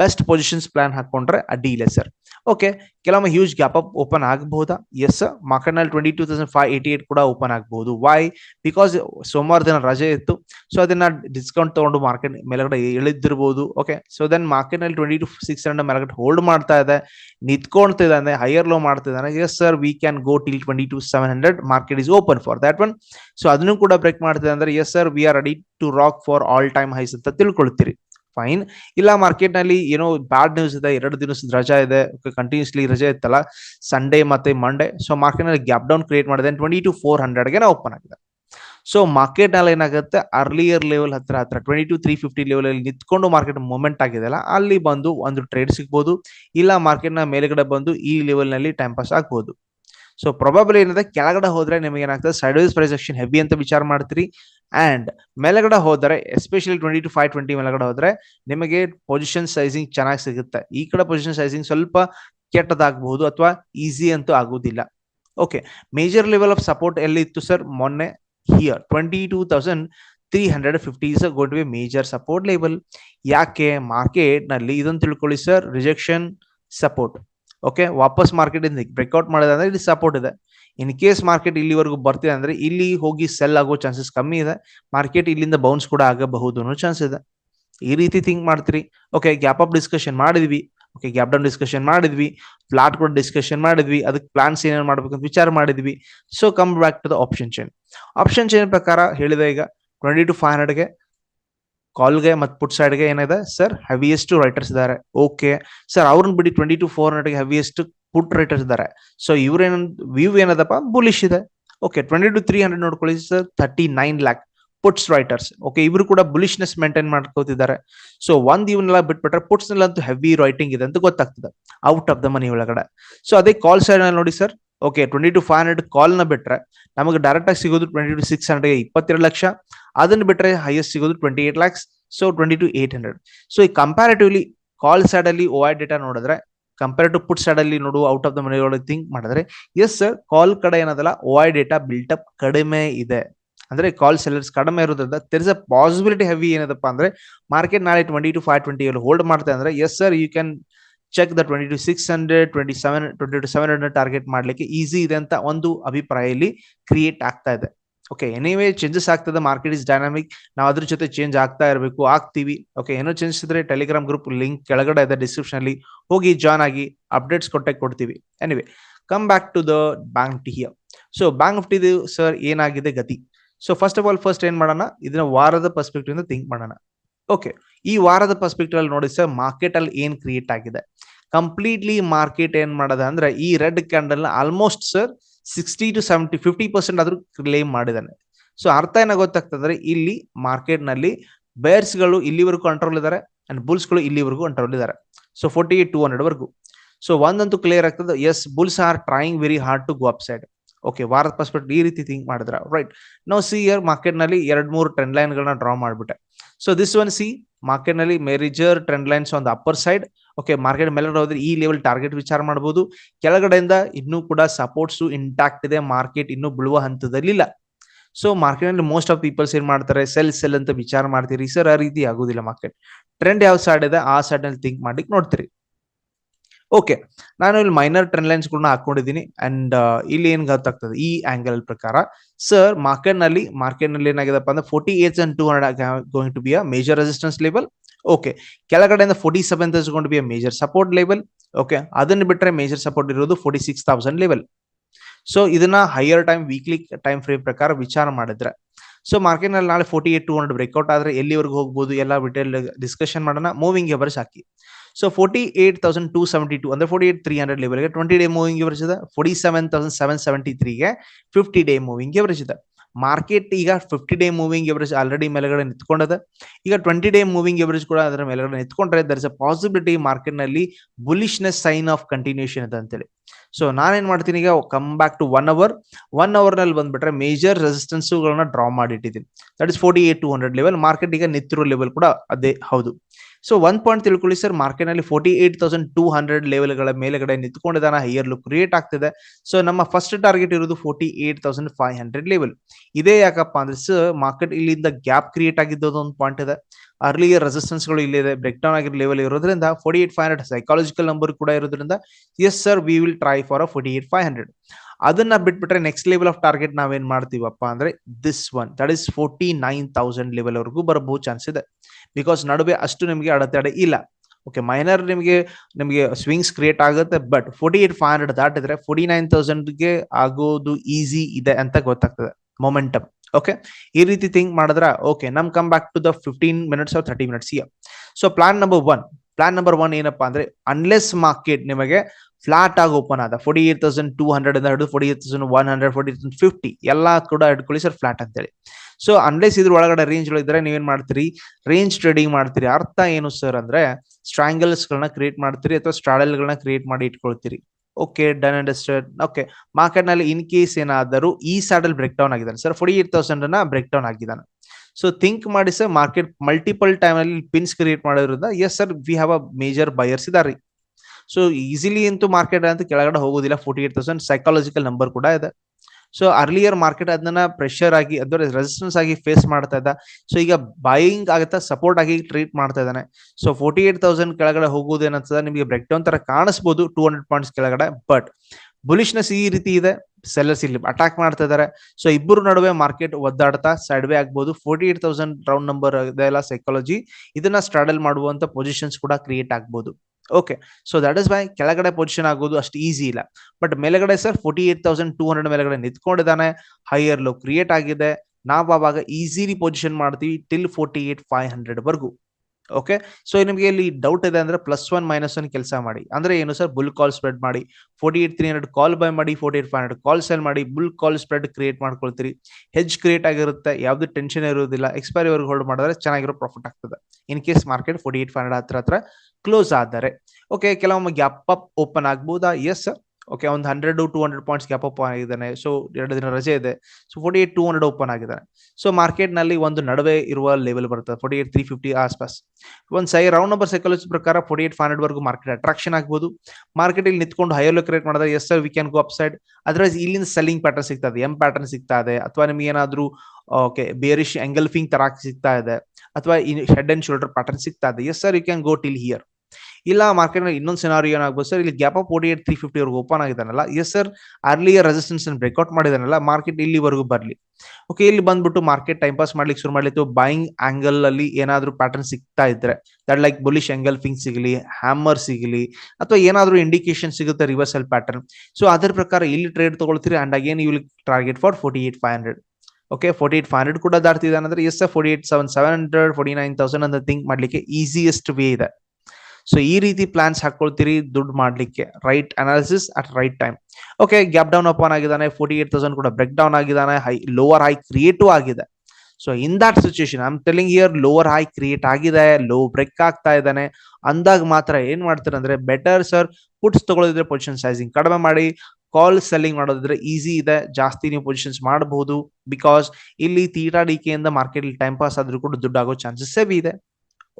ಬೆಸ್ಟ್ ಪೊಸಿಷನ್ಸ್ ಪ್ಲಾನ್ ಹಾಕೊಂಡ್ರೆ ಅಡ್ಡಿ ಇಲ್ಲ ಸರ್. ಓಕೆ ಕೆಲವೊಮ್ಮೆ ಹ್ಯೂಜ್ ಗ್ಯಾಪ್ ಅಪ್ ಓಪನ್ ಆಗಬಹುದಾ? ಎಸ್ ಮಾರ್ಕೆಟ್ನಲ್ಲಿ twenty two thousand five eighty eight ಕೂಡ ಓಪನ್ ಆಗಬಹುದು. ವೈ ಬಿಕಾಸ್ ಸೋಮವಾರ ದಿನ ರಜೆ ಇತ್ತು. ಸೊ ಅದನ್ನ ಡಿಸ್ಕೌಂಟ್ ತಗೊಂಡು ಮಾರ್ಕೆಟ್ ಮೇಲ್ಗಡೆ ಇಳಿದಿರ್ಬೋದು. ಓಕೆ ಸೊ ದೆನ್ ಮಾರ್ಕೆಟ್ನಲ್ಲಿ ಟ್ವೆಂಟಿ ಟು ಸಿಕ್ಸ್ ಹಂಡ್ರೆಡ್ ಮೇಲ್ಗಡೆ ಹೋಲ್ಡ್ ಮಾಡ್ತಾ ಇದೆ. ನಿಂತ್ಕೊಳ್ತಿದ್ದಾನೆ ಹೈಯರ್ ಲೋ ಮಾಡ್ತಿದ್ದಾನೆ yes sir we can go till twenty two seven hundred market is open for that one so ಅದನ್ನು ಕೂಡ ಬ್ರೇಕ್ ಮಾಡ್ತಿದೆ ಅಂದ್ರೆ yes sir we are ready to rock for all time highs ಅಂತ ತಿಳ್ಕೊಳ್ತೀರಿ. Fine ಇಲ್ಲ ಮಾರ್ಕೆಟ್ನಲ್ಲಿ ಏನೋ ಬ್ಯಾಡ್ ನ್ಯೂಸ್ ಇದೆ, ಎರಡು ದಿವಸದ ರಜಾ ಇದೆ ಕಂಟಿನ್ಯೂಸ್ಲಿ ರಜೆ ಇತ್ತಲ್ಲ ಸಂಡೇ ಮತ್ತೆ ಮಂಡೇ ಸೊ ಮಾರ್ಕೆಟ್ನಲ್ಲಿ ಗ್ಯಾಪ್ ಡೌನ್ ಕ್ರಿಯೇಟ್ ಮಾಡಿದೆ ಟ್ವೆಂಟಿ ಟು ಫೋರ್ ಹಂಡ್ರೆಡ್ಗೆ ಓಪನ್ ಆಗಿದೆ ಸೊ ಮಾರ್ಕೆಟ್ನಲ್ಲಿ ಏನಾಗುತ್ತೆ ಅರ್ಲಿಯರ್ ಲೆವೆಲ್ ಹತ್ರ ಹತ್ರ twenty two three fifty level ಅಲ್ಲಿ ನಿಂತ್ಕೊಂಡು ಮಾರ್ಕೆಟ್ ಮೂವ್ಮೆಂಟ್ ಆಗಿದೆಲ್ಲ ಅಲ್ಲಿ ಬಂದು ಒಂದು ಟ್ರೇಡ್ ಸಿಗ್ಬೋದು. ಇಲ್ಲ ಮಾರ್ಕೆಟ್ನ ಮೇಲ್ಗಡೆ ಬಂದು ಈ ಲೆವೆಲ್ನಲ್ಲಿ ಟೈಮ್ ಪಾಸ್ ಆಗ್ಬೋದು. ಸೊ ಪ್ರೊಬಾಬಲ್ ಏನಿದೆ ಕೆಳಗಡೆ ಹೋದ್ರೆ ನಿಮಗೆ ಏನಾಗ್ತದೆ? ಸೈಡ್ವೇಸ್ ಪ್ರೈಸ್ ಆಕ್ಷನ್ ಹೆವಿ ಅಂತ ವಿಚಾರ ಮಾಡ್ತೀರಿ. ಅಂಡ್ ಮೇಲಗಡೆ ಹೋದರೆ especially twenty two five twenty ಮೇಲ್ಗಡೆ ಹೋದ್ರೆ, ನಿಮಗೆ ಪೊಸಿಷನ್ ಸೈಜಿಂಗ್ ಚೆನ್ನಾಗಿ ಸಿಗುತ್ತೆ. ಈ ಕಡೆ ಪೊಸಿಷನ್ ಸೈಜಿಂಗ್ ಸ್ವಲ್ಪ ಕೆಟ್ಟದಾಗಬಹುದು ಅಥವಾ ಈಸಿ ಅಂತೂ ಆಗುವುದಿಲ್ಲ okay major level of support ಎಲ್ಲಿ ಇತ್ತು ಸರ್ ಮೊನ್ನೆ here twenty two thousand three hundred fifty is got be major support level ಯಾಕೆ? ಮಾರ್ಕೆಟ್ನಲ್ಲಿ ಇದನ್ನು ತಿಳ್ಕೊಳ್ಳಿ ಸರ್ ರಿಜೆಕ್ಷನ್ ಸಪೋರ್ಟ್ ಓಕೆ ವಾಪಸ್ ಮಾರ್ಕೆಟ್ ಇಂದ ಬ್ರೇಕ್ಔಟ್ ಮಾಡಿದೆ ಅಂದ್ರೆ ಇಲ್ಲಿ ಸಪೋರ್ಟ್ ಇದೆ. ಇನ್ ಕೇಸ್ ಮಾರ್ಕೆಟ್ ಇಲ್ಲಿವರೆಗೂ ಬರ್ತಿದೆ ಅಂದ್ರೆ ಇಲ್ಲಿ ಹೋಗಿ ಸೆಲ್ ಆಗೋ ಚಾನ್ಸಸ್ ಕಮ್ಮಿ ಇದೆ. ಮಾರ್ಕೆಟ್ ಇಲ್ಲಿಂದ ಬೌನ್ಸ್ ಕೂಡ ಆಗಬಹುದು ಅನ್ನೋ ಚಾನ್ಸ್ ಇದೆ. ಈ ರೀತಿ ಥಿಂಕ್ ಮಾಡ್ತೀರಿ. ಓಕೆ ಗ್ಯಾಪ್ ಅಪ್ ಡಿಸ್ಕಷನ್ ಮಾಡಿದ್ವಿ. ಓಕೆ ಗ್ಯಾಪ್ ಡೌನ್ ಡಿಸ್ಕಷನ್ ಮಾಡಿದ್ವಿ. ಫ್ಲಾಟ್ ಕೂಡ ಡಿಸ್ಕಷನ್ ಮಾಡಿದ್ವಿ. ಅದಕ್ಕೆ ಪ್ಲಾನ್ಸ್ ಏನೇನು ಮಾಡ್ಬೇಕು ಅಂತ ವಿಚಾರ ಮಾಡಿದ್ವಿ. So come back to the option chain option chain ಪ್ರಕಾರ ಹೇಳಿದೆ ಈಗ ಟ್ವೆಂಟಿ ಟು ಫೈವ್ ಹಂಡ್ರೆಡ್ಗೆ ಕಾಲ್ಗೆ ಮತ್ತು ಪುಟ್ ಸೈಡ್ಗೆ ಏನಿದೆ? ಸರ್ ಹೆವಿಯೆಸ್ಟ್ ರೈಟರ್ಸ್ ಇದ್ದಾರೆ. ಓಕೆ ಸರ್ ಅವ್ರನ್ನ ಬಿಡಿ ಟ್ವೆಂಟಿ ಟು ಫೋರ್ ಹಂಡ್ರೆಡ್ಗೆ ಹೆವಿಯೆಸ್ಟ್ ಪುಟ್ ರೈಟರ್ಸ್ ಇದ್ದಾರೆ. ಸೊ ಇವ್ರೇನ ವ್ಯೂ ಏನದಪ್ಪ? ಬುಲಿಶ್ ಇದೆ. Okay twenty two three hundred ನೋಡ್ಕೊಳ್ಳಿ sir thirty nine lakh puts writers okay ಇವರು ಕೂಡ ಬುಲಿಶ್ನೆಸ್ ಮೇಂಟೈನ್ ಮಾಡ್ಕೋತಿದ್ದಾರೆ. ಸೊ ಒಂದ್ ಇವನ್ನೆಲ್ಲ ಬಿಟ್ಬಿಟ್ರೆ ಪುಟ್ಸ್ ಅಂತೂ ಹೆವಿ ರೈಟಿಂಗ್ ಇದೆ ಅಂತ ಗೊತ್ತಾಗ್ತದೆ. ಔಟ್ ಆಫ್ ದ ಮನಿ ಒಳಗಡೆ. ಸೊ ಅದೇ ಕಾಲ್ ಸೈಡ್ ನೋಡಿ sir okay twenty two five hundred ಕಾಲ್ನ ಬಿಟ್ರೆ ನಮಗೆ ಡೈರೆಕ್ಟ್ ಆಗಿ ಸಿಗೋದು ಟ್ವೆಂಟಿ ಟು ಸಿಕ್ಸ್ ಹಂಡ್ರೆಡ್ ಇಪ್ಪತ್ತೆರಡು ಲಕ್ಷ. ಅದನ್ನ ಬಿಟ್ರೆ ಹೈಯೆಸ್ಟ್ ಸಿಗೋದು twenty eight lakhs so twenty two eight hundred so ಈ ಕಂಪ್ಯಾರಿಟಿವ್ಲಿ ಕಾಲ್ ಸೈಡ್ ಅಲ್ಲಿ ಓ ಐ ಡೇಟಾ ನೋಡಿದ್ರೆ ಕಂಪೇರ್ ಟು ಪುಟ್ ಸೈಡ್ ಅಲ್ಲಿ ನೋಡುವ out of the money think ಮಾಡಿದ್ರೆ ಎಸ್ ಸರ್ ಕಾಲ್ ಕಡೆ ಏನದಲ್ಲ ಓ ಐ ಡೇಟಾ ಬಿಲ್ಟಪ್ ಕಡಿಮೆ ಇದೆ. ಅಂದ್ರೆ ಕಾಲ್ ಸೆಲ್ಲರ್ಸ್ ಕಡಿಮೆ ಇರೋದ್ರಿಂದ there is a possibility heavy ಏನದಪ್ಪ ಅಂದ್ರೆ ಮಾರ್ಕೆಟ್ ನಾಳೆ ಟ್ವೆಂಟಿ ಟು ಫೈವ್ ಟ್ವೆಂಟಿ ಅಲ್ಲಿ ಹೋಲ್ಡ್ ಮಾಡ್ತಾ ಅಂದ್ರೆ yes sir you can check the twenty two six hundred twenty seven twenty two seven hundred target ಮಾಡ್ಲಿಕ್ಕೆ ಈಸಿ ಇದೆ ಅಂತ ಒಂದು ಅಭಿಪ್ರಾಯ ಇಲ್ಲಿ ಕ್ರಿಯೇಟ್ ಆಗ್ತಾ ಇದೆ. ಓಕೆ ಎನಿವೇ ಚೇಂಜಸ್ ಆಗ್ತದೆ ಮಾರ್ಕೆಟ್ ಇಸ್ ಡೈನಾಮಿಕ್ ನಾವು ಅದ್ರ ಜೊತೆ ಚೇಂಜ್ ಆಗ್ತಾ ಇರಬೇಕು, ಆಗ್ತೀವಿ. ಓಕೆ ಏನೋ ಚೇಂಜ್ ಇದ್ರೆ ಟೆಲಿಗ್ರಾಮ್ ಗ್ರೂಪ್ ಲಿಂಕ್ ಕೆಳಗಡೆ ಇದೆ ಡಿಸ್ಕ್ರಿಪ್ಷನ್ ಅಲ್ಲಿ. ಹೋಗಿ ಜಾಯ್ನ್ ಆಗಿ ಅಪ್ಡೇಟ್ಸ್ ಕೊಟ್ಟೆ ಕೊಡ್ತೀವಿ. Anyway come back to the bank T here so bank T sir ಏನಾಗಿದೆ ಗತಿ? So first of all first ಏನ್ ಮಾಡೋಣ? ಇದನ್ನ ವಾರದ ಪರ್ಸ್ಪೆಕ್ಟಿವ್ ಇಂದ ಥಿಂಕ್ ಮಾಡೋಣ. ಓಕೆ ಈ ವಾರದ ಪರ್ಸ್ಪೆಕ್ಟಿವ್ ಅಲ್ಲಿ ನೋಡಿ ಸರ್ ಮಾರ್ಕೆಟ್ ಅಲ್ಲಿ ಏನ್ ಕ್ರಿಯೇಟ್ ಆಗಿದೆ? ಕಂಪ್ಲೀಟ್ಲಿ ಮಾರ್ಕೆಟ್ ಏನ್ ಮಾಡದ ಅಂದ್ರೆ ಈ red candle almost sir sixty to seventy fifty percent ಆದ್ರೂ ಕ್ಲೇಮ್ ಮಾಡಿದಾನೆ ಸೊ ಅರ್ಥ ಏನ ಗೊತ್ತಾಗ್ತದ್ರೆ ಇಲ್ಲಿ ಮಾರ್ಕೆಟ್ನಲ್ಲಿ ಬೇರ್ಸ್ಗಳು ಇಲ್ಲಿವರೆಗೂ ಕಂಟ್ರೋಲ್ ಇದ್ದಾರೆ ಅಂಡ್ ಬುಲ್ಸ್ಗಳು ಇಲ್ಲಿವರೆಗೂ ಕಂಟ್ರೋಲ್ ಇದಾರೆ ಸೊ ಫೋರ್ಟಿ ಟೂ ಹಂಡ್ರೆಡ್ ವರ್ಗು ಸೊ ಒಂದಂತೂ ಕ್ಲಿಯರ್ ಆಗ್ತದೆ yes bulls are trying very hard to go up side okay ವಾರದ ಪರ್ಸ್ಪೆಕ್ಟ್ ಈ ರೀತಿ ಥಿಂಕ್ ಮಾಡಿದ್ರ ರೈಟ್ ನಾವು ಸಿ ಇಯರ್ ಮಾರ್ಕೆಟ್ನಲ್ಲಿ ಎರಡ್ ಮೂರು ಟ್ರೆಂಡ್ ಲೈನ್ ಗಳನ್ನ ಡ್ರಾ ಮಾಡ್ಬಿಟ್ಟೆ. ಸೊ ದಿಸ್ ಒನ್ ಸಿ ಮಾರ್ಕೆಟ್ನಲ್ಲಿ major trend lines on the upper side okay market ಮೇಲೆ ಹೋದ್ರೆ ಈ ಲೆವೆಲ್ ಟಾರ್ಗೆಟ್ ವಿಚಾರ ಮಾಡಬಹುದು ಕೆಳಗಡೆಯಿಂದ ಇನ್ನೂ ಕೂಡ ಸಪೋರ್ಟ್ಸ್ ಇಂಟ್ಯಾಕ್ಟ್ ಇದೆ ಮಾರ್ಕೆಟ್ ಇನ್ನೂ ಬೀಳುವ ಹಂತದಲ್ಲಿ ಇಲ್ಲ. ಸೊ ಮಾರ್ಕೆಟ್ನಲ್ಲಿ ಮೋಸ್ಟ್ ಆಫ್ ಪೀಪಲ್ಸ್ ಏನ್ ಮಾಡ್ತಾರೆ? ಸೆಲ್ ಸೆಲ್ ಅಂತ ವಿಚಾರ ಮಾಡ್ತೀರಿ. ಸರ್ ಆ ರೀತಿ ಆಗುದಿಲ್ಲ ಮಾರ್ಕೆಟ್ ಟ್ರೆಂಡ್ ಯಾವ ಸೈಡ್ ಇದೆ? ಆ ಸೈಡ್ನಲ್ಲಿ ಥಿಂಕ್ ಮಾಡ್ಲಿಕ್ಕೆ ನೋಡ್ತೀರಿ. ಓಕೆ ನಾನು ಇಲ್ಲಿ ಮೈನರ್ ಟ್ರೆಂಡ್ ಲೈನ್ಸ್ ಗಳನ್ನ ಹಾಕೊಂಡಿದ್ದೀನಿ ಅಂಡ್ ಇಲ್ಲಿ ಏನ್ ಗೊತ್ತಾಗ್ತದೆ? ಈ ಆಂಗಲ್ ಪ್ರಕಾರ ಸರ್ ಮಾರ್ಕೆಟ್ನಲ್ಲಿ ಮಾರ್ಕೆಟ್ನಲ್ಲಿ ಏನಾಗಿದೆಪ್ಪ ಅಂದ್ರೆ forty eight and two hundred going to be a major resistance level okay ಕೆಳಗಡೆಯಿಂದ forty seven to be a major support level okay ಅದನ್ನ ಬಿಟ್ಟರೆ ಮೇಜರ್ ಸಪೋರ್ಟ್ ಇರೋದು forty six thousand level so ಇದನ್ನ higher time weekly time frame ಪ್ರಕಾರ ವಿಚಾರ ಮಾಡಿದ್ರೆ. So ಮಾರ್ಕೆಟ್ನಲ್ಲಿ ನಾಳೆ forty eight two hundred breakout ಆದ್ರೆ ಎಲ್ಲಿವರೆಗೂ ಹೋಗ್ಬೋದು, ಎಲ್ಲ ಡೀಟೇಲ್ ಡಿಸ್ಕಷನ್ ಮಾಡೋಣ ಮೂವಿಂಗ್ ಎವರೇಜ್ ಹಾಕಿ. So forty eight thousand two seventy two ಅಂದ್ರೆ ಫೋರ್ಟಿ ಏಟ್ ತ್ರೀ ಹಂಡ್ರೆಡ್ ಲೆವೆಲ್ಗೆ ಟ್ವೆಂಟಿ ಡೇ ಮೂವಿಂಗ್ ಎವರೇಜ್ ಇದೆ. Forty seven thousand seven seventy ತ್ರೀಗೆ fifty day moving average ಇದೆ. Market ಈಗ fifty day moving average already ಮೇಲೆಗಡೆ ನಿಂತ್ಕೊಂಡದ, ಈಗ twenty day moving average ಕೂಡ ಅದರ ಮೇಲೆಗಡೆ ನಿಂತ್ಕೊಂಡ್ರೆ ದರ್ ಇಸ್ ಅ ಪಾಸಿಬಿಲಿಟಿ ಮಾರ್ಕೆಟ್ನಲ್ಲಿ ಬುಲಿಶ್ನೆಸ್ ಸೈನ್ ಆಫ್ ಕಂಟಿನ್ಯೂಷನ್ ಇದೆ ಅಂತೇಳಿ. ಸೊ ನಾನೇನ್ ಮಾಡ್ತೀನಿ ಈಗ come back to one hour one ಅವರ್ನಲ್ಲಿ ಬಂದ್ಬಿಟ್ರೆ ಮೇಜರ್ ರೆಸಿಸ್ಟೆನ್ಸ್ ಗಳನ್ನ draw ಮಾಡಿಟ್ಟಿದ್ದೀನಿ. That is forty eight two hundred level market ಈಗ ನಿಂತಿರೋ ಲೆವೆಲ್ ಕೂಡ ಅದೇ, ಹೌದು. ಸೊ ಒನ್ ಪಾಯಿಂಟ್ ತಿಳ್ಕೊಳ್ಳಿ ಸರ್ ಮಾರ್ಕೆಟ್ನಲ್ಲಿ forty eight thousand two hundred ಲೆವೆಲ್ಗಳ ಮೇಲೆಗಡೆ ನಿಂತ್ಕೊಂಡಿದ್ದಾನ ಹೈಯರ್ ಲುಕ್ ಕ್ರಿಯೇಟ್ ಆಗ್ತಿದೆ. ಸೊ ನಮ್ಮ ಫಸ್ಟ್ ಟಾರ್ಗೆಟ್ ಇರೋದು forty eight thousand five hundred level ಇದೇ ಯಾಕಪ್ಪ ಅಂದ್ರೆ ಸರ್ ಮಾರ್ಕೆಟ್ ಇಲ್ಲಿಂದ ಗ್ಯಾಪ್ ಕ್ರಿಯೇಟ್ ಆಗಿದ್ದು ಒಂದು ಪಾಯಿಂಟ್ ಇದೆ. ಅರ್ಲಿಯರ್ ರೆಸಿಸ್ಟೆನ್ಸ್ಗಳು ಇಲ್ಲಿದೆ ಬ್ರೇಕ್ ಡೌನ್ ಆಗಿರೋ ಲೆವೆಲ್ ಇರೋದ್ರಿಂದ forty eight five hundred psychological number ಕೂಡ ಇರೋದ್ರಿಂದ yes sir we will try for forty eight five hundred ಅದನ್ನ ಬಿಟ್ಬಿಟ್ರೆ ನೆಕ್ಸ್ಟ್ ಲೆವೆಲ್ ಆಫ್ ಟಾರ್ಗೆಟ್ ನಾವೇನ್ ಮಾಡ್ತೀವಪ್ಪ ಅಂದ್ರೆ this one that is forty nine thousand level ವರೆಗೂ ಬರಬಹುದು ಚಾನ್ಸ್ ಇದೆ. ಬಿಕಾಸ್ ನಡುವೆ ಅಷ್ಟು ನಿಮಗೆ ಅಡತಡೆ ಇಲ್ಲ. ಓಕೆ ಮೈನರ್ ನಿಮಗೆ ನಿಮಗೆ ಸ್ವಿಂಗ್ಸ್ ಕ್ರಿಯೇಟ್ ಆಗುತ್ತೆ but forty eight five hundred ದಾಟಿದ್ರೆ forty nine ತೌಸಂಡ್ಗೆ ಆಗೋದು ಈಸಿ ಇದೆ ಅಂತ ಗೊತ್ತಾಗ್ತದೆ. ಮೊಮೆಂಟಮ್ ಓಕೆ ಈ ರೀತಿ ಥಿಂಕ್ ಮಾಡಿದ್ರೆ ಓಕೆ ನಮ್ come back to the fifteen minutes or thirty minutes so plan number one plan number one ಏನಪ್ಪಾ ಅಂದ್ರೆ ಅನ್ಲೆಸ್ ಮಾರ್ಕೆಟ್ ನಿಮಗೆ ಫ್ಲಾಟ್ ಆಗಿ ಓಪನ್ ಆದ forty eight thousand two hundred ಇಂದ forty eight thousand one hundred forty thousand fifty ಎಲ್ಲ ಕೂಡ ಇಟ್ಕೊಳ್ಳಿ sir flat ಅಂತೇಳಿ ಸೊ ಅನ್ಲೆಸ್ ಇದ್ರ ಒಳಗಡೆ ರೇಂಜ್ ಇದ್ರೆ ನೀವೇನ್ ಮಾಡ್ತೀರಿ? ರೇಂಜ್ ಟ್ರೇಡಿಂಗ್ ಮಾಡ್ತೀರಿ. ಅರ್ಥ ಏನು ಸರ್ ಅಂದ್ರೆ ಸ್ಟ್ರಾಂಗಲ್ಸ್ ಗಳನ್ನ ಕ್ರಿಯೇಟ್ ಮಾಡ್ತೀರಿ ಅಥವಾ ಸ್ಟ್ರಾಡಲ್ ಗಳನ್ನ ಕ್ರಿಯೇಟ್ ಮಾಡಿ ಇಟ್ಕೊಳ್ತೀರಿ. ಓಕೆ ಡನ್ ಅಂಡರ್ಸ್ಟುಡ್ ಓಕೆ ಮಾರ್ಕೆಟ್ನಲ್ಲಿ ಇನ್ ಕೇಸ್ ಏನಾದರೂ ಈ ಸ್ಯಾಡಲ್ ಬ್ರೇಕ್ ಡೌನ್ ಆಗಿದ್ದಾನೆ. ಸರ್ ಫೋರ್ಟಿ ಏಟ್ ತೌಸಂಡ್ ಅನ್ನ ಬ್ರೇಕ್ ಡೌನ್ ಆಗಿದ್ದಾನೆ. ಸೊ ಥಿಂಕ್ ಮಾಡಿ ಸರ್ ಮಾರ್ಕೆಟ್ ಮಲ್ಟಿಪಲ್ ಟೈಮ್ ಅಲ್ಲಿ ಪಿನ್ಸ್ ಕ್ರಿಯೇಟ್ ಮಾಡೋದ್ರಿಂದ yes sir we have a major buyers ಇದಾರೆ ಸೊ ಈಸಿಲಿ ಅಂತೂ ಮಾರ್ಕೆಟ್ ಅಂತ ಕೆಳಗಡೆ ಹೋಗೋದಿಲ್ಲ. Forty eight thousand psychological number ಕೂಡ ಇದೆ. ಸೊ ಅರ್ಲಿಯರ್ ಮಾರ್ಕೆಟ್ ಅದನ್ನ ಪ್ರೆಷರ್ ಆಗಿ, ಅದರ ರೆಸಿಸ್ಟೆನ್ಸ್ ಆಗಿ ಫೇಸ್ ಮಾಡ್ತಾ ಇದ್ದ. ಸೊ ಈಗ ಬೈಯಿಂಗ್ ಆಗುತ್ತಾ ಸಪೋರ್ಟ್ ಆಗಿ ಟ್ರೀಟ್ ಮಾಡ್ತಾ ಇದ್ದಾನೆ. ಸೊ ಫೋರ್ಟಿ ಏಟ್ ತೌಸಂಡ್ ಕೆಳಗಡೆ ಹೋಗುವುದು ಏನಂತದ ನಿಮಗೆ ಬ್ರೇಕ್ ಡೌನ್ ತರ ಕಾಣಿಸಬಹುದು ಟೂ ಹಂಡ್ರೆಡ್ ಪಾಯಿಂಟ್ಸ್ ಕೆಳಗಡೆ ಬಟ್ ಬುಲಿಶ್ನೆಸ್ ಈ ರೀತಿ ಇದೆ ಸೆಲ್ಲರ್ಸ್ ಇಲ್ಲಿ ಅಟ್ಯಾಕ್ ಮಾಡ್ತಾ ಇದಾರೆ ಸೊ ಇಬ್ಬರು ನಡುವೆ ಮಾರ್ಕೆಟ್ ಒದ್ದಾಡ್ತಾ ಸೈಡ್ ವೇ ಆಗ್ಬಹುದು forty eight thousand round number ಇದೆಲ್ಲ ಸೈಕಾಲಜಿ ಇದನ್ನ ಸ್ಟ್ರಾಡಲ್ ಮಾಡುವಂತ ಪೊಸಿಷನ್ಸ್ ಕೂಡ ಕ್ರಿಯೇಟ್ ಆಗ್ಬಹುದು okay so that is why ಕೆಳಗಡೆ ಪೊಸಿಷನ್ ಆಗೋದು ಅಷ್ಟು ಈಸಿ ಇಲ್ಲ. ಬಟ್ ಮೇಲೆಗಡೆ sir forty eight thousand two hundred ಮೇಲೆಗಡೆ ನಿಂತ್ಕೊಂಡಿದ್ದಾನೆ ಹೈಯರ್ ಲೋ ಕ್ರಿಯೇಟ್ ಆಗಿದೆ. ನಾವು ಅವಾಗ ಈಸಿಲಿ ಪೊಸಿಷನ್ ಮಾಡ್ತೀವಿ till forty eight five hundred ವರ್ಗು. ಓಕೆ ಸೊ ನಿಮಗೆ ಇಲ್ಲಿ ಡೌಟ್ ಇದೆ ಅಂದ್ರೆ ಪ್ಲಸ್ ಒನ್ ಮೈನಸ್ ಒನ್ ಕೆಲಸ ಮಾಡಿ. ಅಂದ್ರೆ ಏನು ಸರ್ ಬುಲ್ ಕಾಲ್ ಸ್ಪ್ರೆಡ್ ಮಾಡಿ. Forty eight three hundred call buy ಮಾಡಿ forty eight five hundred call sell ಮಾಡಿ ಬುಲ್ ಕಾಲ್ ಸ್ಪ್ರೆಡ್ ಕ್ರಿಯೇಟ್ ಮಾಡ್ಕೊಳ್ತೀರಿ. ಹೆಜ್ ಕ್ರಿಯೇಟ್ ಆಗಿರುತ್ತೆ, ಯಾವ್ದು ಟೆನ್ಷನ್ ಇರೋದಿಲ್ಲ ಎಕ್ಸ್ಪೈರಿ ವರ್ಗ ಹೋಲ್ಡ್ ಮಾಡಿದ್ರೆ ಚೆನ್ನಾಗಿರೋ ಪ್ರಾಫಿಟ್ ಆಗ್ತದೆ. In case market forty eight five hundred ಹತ್ರ ಹತ್ರ ಕ್ಲೋಸ್ ಆದರೆ. ಓಕೆ ಕೆಲವೊಮ್ಮೆ ಗ್ಯಾಪ್ ಅಪ್ ಓಪನ್ ಆಗ್ಬೋದಾ? ಎಸ್ ಓಕೆ ಒಂದು hundred two hundred points gap up ಆಗಿದ್ದಾನೆ ಸೊ ಎರಡು ದಿನ ರಜೆ ಇದೆ. So forty eight two hundred open ಆಗಿದ್ದಾನೆ ಸೊ ಮಾರ್ಕೆಟ್ನಲ್ಲಿ ಒಂದು ನಡುವೆ ಇರುವ ಲೆವೆಲ್ ಬರುತ್ತೆ. ಫೋರ್ಟಿ ಏಟ್ ತ್ರೀ ಫಿಫ್ಟಿ ಆಸ್ಪಾಸ್. ಒಂದು ಸೈ ರೌಂಡ್ ನಂಬರ್ ಸೈಕಾಲಜಿ ಪ್ರಕಾರ ಫೋರ್ಟಿ ಏಟ್ ಫೈವ್ ಹಂಡ್ರೆಡ್ ವರೆಗೂ ಮಾರ್ಕೆಟ್ ಅಟ್ರಾಕ್ಷನ್ ಆಗ್ಬೋದು. ಮಾರ್ಕೆಟ್ ಇಲ್ಲಿ ನಿಂತ್ಕೊಂಡು ಹೈಯರ್ ಲೋ ಕ್ರಿಯೇಟ್ ಮಾಡಿದ್ರೆ yes we can go up side otherwise ಇಲ್ಲಿಂದ ಸೆಲ್ಲಿಂಗ್ ಪ್ಯಾಟರ್ನ್ ಸಿಗ್ತಾ ಇದೆ. ಎಂ ಪ್ಯಾಟರ್ನ್ ಸಿಗ್ತಾ ಇದೆ. ಅಥವಾ ನಿಮ್ಗೆ ಏನಾದರೂ ಓಕೆ ಬೇರಿಶ್ ಎಂಗಲ್ಫಿಂಗ್ ತರ ಸಿಗ್ತಾ ಇದೆ. ಅಥವಾ ಹೆಡ್ ಅಂಡ್ ಶೋಲ್ಡರ್ ಪ್ಯಾಟರ್ನ್ ಸಿಗ್ತಾ ಇದೆ. Yes sir you can go till here ಇಲ್ಲ ಮಾರ್ಕೆಟ್ನಲ್ಲಿ ಇನ್ನೊಂದು ಸಿನಾರಿಯೋ ಏನಾಗ್ಬೋದು ಸರ್ ಇಲ್ಲಿ gap up forty eight three fifty ವರೆಗೂ open ಆಗಿದ್ದಾನಲ್ಲ yes sir earlier resistance breakout ಮಾಡಿದಾನಲ್ಲ market ಇಲ್ಲಿವರೆಗೂ ಬರಲಿ. ಓಕೆ ಇಲ್ಲಿ ಬಂದ್ಬಿಟ್ಟು ಮಾರ್ಕೆಟ್ ಟೈಮ್ ಪಾಸ್ ಮಾಡ್ಲಿಕ್ಕೆ ಶುರು ಮಾಡ್ಲಿತ್ತು ಬೈಯಿಂಗ್ ಆಂಗಲ್ ಅಲ್ಲಿ ಏನಾದ್ರೂ ಪ್ಯಾಟರ್ನ್ ಸಿಗ್ತಾ ಇದ್ರೆ ದಟ್ ಲೈಕ್ ಬುಲಿಶ್ ಎಂಗಲ್ಫಿಂಗ್ ಸಿಗಲಿ ಹ್ಯಾಮರ್ ಸಿಗಲಿ, ಅಥವಾ ಏನಾದ್ರೂ ಇಂಡಿಕೇಶನ್ ಸಿಗುತ್ತೆ ರಿವರ್ಸಲ್ ಪ್ಯಾಟರ್ನ್ ಸೊ ಅದರ ಪ್ರಕಾರ ಇಲ್ಲಿ trade ತಗೊಳ್ತೀರಿ and again you target for forty eight five hundred okay forty eight five hundred ಕೂಡ ದಾಟ್ತಿದ್ದಾನೆ ಅಂದ್ರೆ yes forty eight seven seven hundred forty nine thousand ಅಂತ ಥಿಂಕ್ ಮಾಡ್ಲಿಕ್ಕೆ ಈಸಿಯೆಸ್ಟ್ ವೇ ಇದೆ. ಸೊ ಈ ರೀತಿ ಪ್ಲಾನ್ಸ್ ಹಾಕೊಳ್ತೀರಿ, ದುಡ್ಡು ಮಾಡ್ಲಿಕ್ಕೆ. Right analysis at right time okay gap down open ಆಗಿದ್ದಾನೆ ಫೋರ್ಟಿ ಏಟ್ ತೌಸಂಡ್ ಕೂಡ ಬ್ರೇಕ್ ಡೌನ್ ಆಗಿದ್ದಾನೆ ಹೈ ಲೋವರ್ ಹೈ ಕ್ರಿಯೇಟು ಆಗಿದೆ. So in that situation I'm telling here lower high create ಆಗಿದೆ ಲೋ ಬ್ರೇಕ್ ಆಗ್ತಾ ಇದ್ದಾನೆ. ಅಂದಾಗ ಮಾತ್ರ ಏನ್ ಮಾಡ್ತಾರೆ ಅಂದ್ರೆ ಬೆಟರ್ ಸರ್ ಪುಟ್ಸ್ ತಗೊಳ್ಳೋದಿದ್ರೆ ಪೊಸಿಷನ್ ಸೈಜಿಂಗ್ ಕಡಿಮೆ ಮಾಡಿ ಕಾಲ್ ಸೆಲ್ಲಿಂಗ್ ಮಾಡೋದಿದ್ರೆ ಈಸಿ ಇದೆ, ಜಾಸ್ತಿ ನೀವು ಪೊಸಿಷನ್ಸ್ ಮಾಡಬಹುದು ಬಿಕಾಸ್ ಇಲ್ಲಿ ತೀಟಾ ಡಿಕೆಯಿಂದ ಮಾರ್ಕೆಟ್ ಟೈಮ್ ಪಾಸ್ ಆದ್ರೂ ಕೂಡ ದುಡ್ಡು ಆಗೋ ಚಾನ್ಸಸ್ ಇದೆ.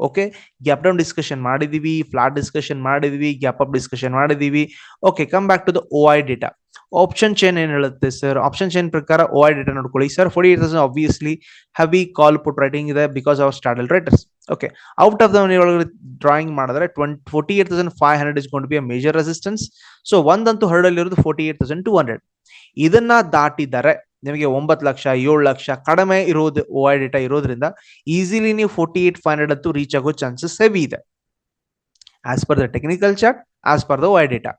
ಓಕೆ ಗ್ಯಾಪ್ ಡೌನ್ ಡಿಸ್ಕಷನ್ ಮಾಡಿದೀವಿ ಫ್ಲಾಟ್ ಡಿಸ್ಕಷನ್ ಮಾಡಿದೀವಿ ಗ್ಯಾಪ್ ಅಪ್ ಡಿಸ್ಕಷನ್ ಮಾಡಿದೀವಿ. Okay come back to the O I data option chain ಏನ್ ಹೇಳುತ್ತೆ ಸರ್ ಆಪ್ಷನ್ ಚೈನ್ ಪ್ರಕಾರ ಓ ಐ ಡೇಟಾ ನೋಡ್ಕೊಳ್ಳಿ. Sir forty eight thousand obviously heavy call put writing ಇದೆ because of straddle writers okay out of the drawing ಮಾಡಿದ್ರೆ twenty forty eight thousand five hundred is gonna be a major resistance so ಒಂದಂತೂ ಹರ್ಡಲ್ಲಿರೋದು forty eight thousand two hundred ಇದನ್ನ ದಾಟಿದರೆ ನಿಮಗೆ ಒಂಬತ್ತು ಲಕ್ಷ, ಏಳು ಲಕ್ಷ ಕಡಿಮೆ ಇರೋದು ಓ ಐ ಡೇಟಾ ಇರೋದ್ರಿಂದ ಈಸಿಲಿ ನೀವು ಫೋರ್ಟಿ ಏಟ್ ಫೈವ್ ಹಂಡ್ರೆಡ್ ಅಂತೂ ರೀಚ್ ಆಗೋ ಚಾನ್ಸಸ್ ಹೆವಿ ಇದೆ. As per the technical chart as per the I data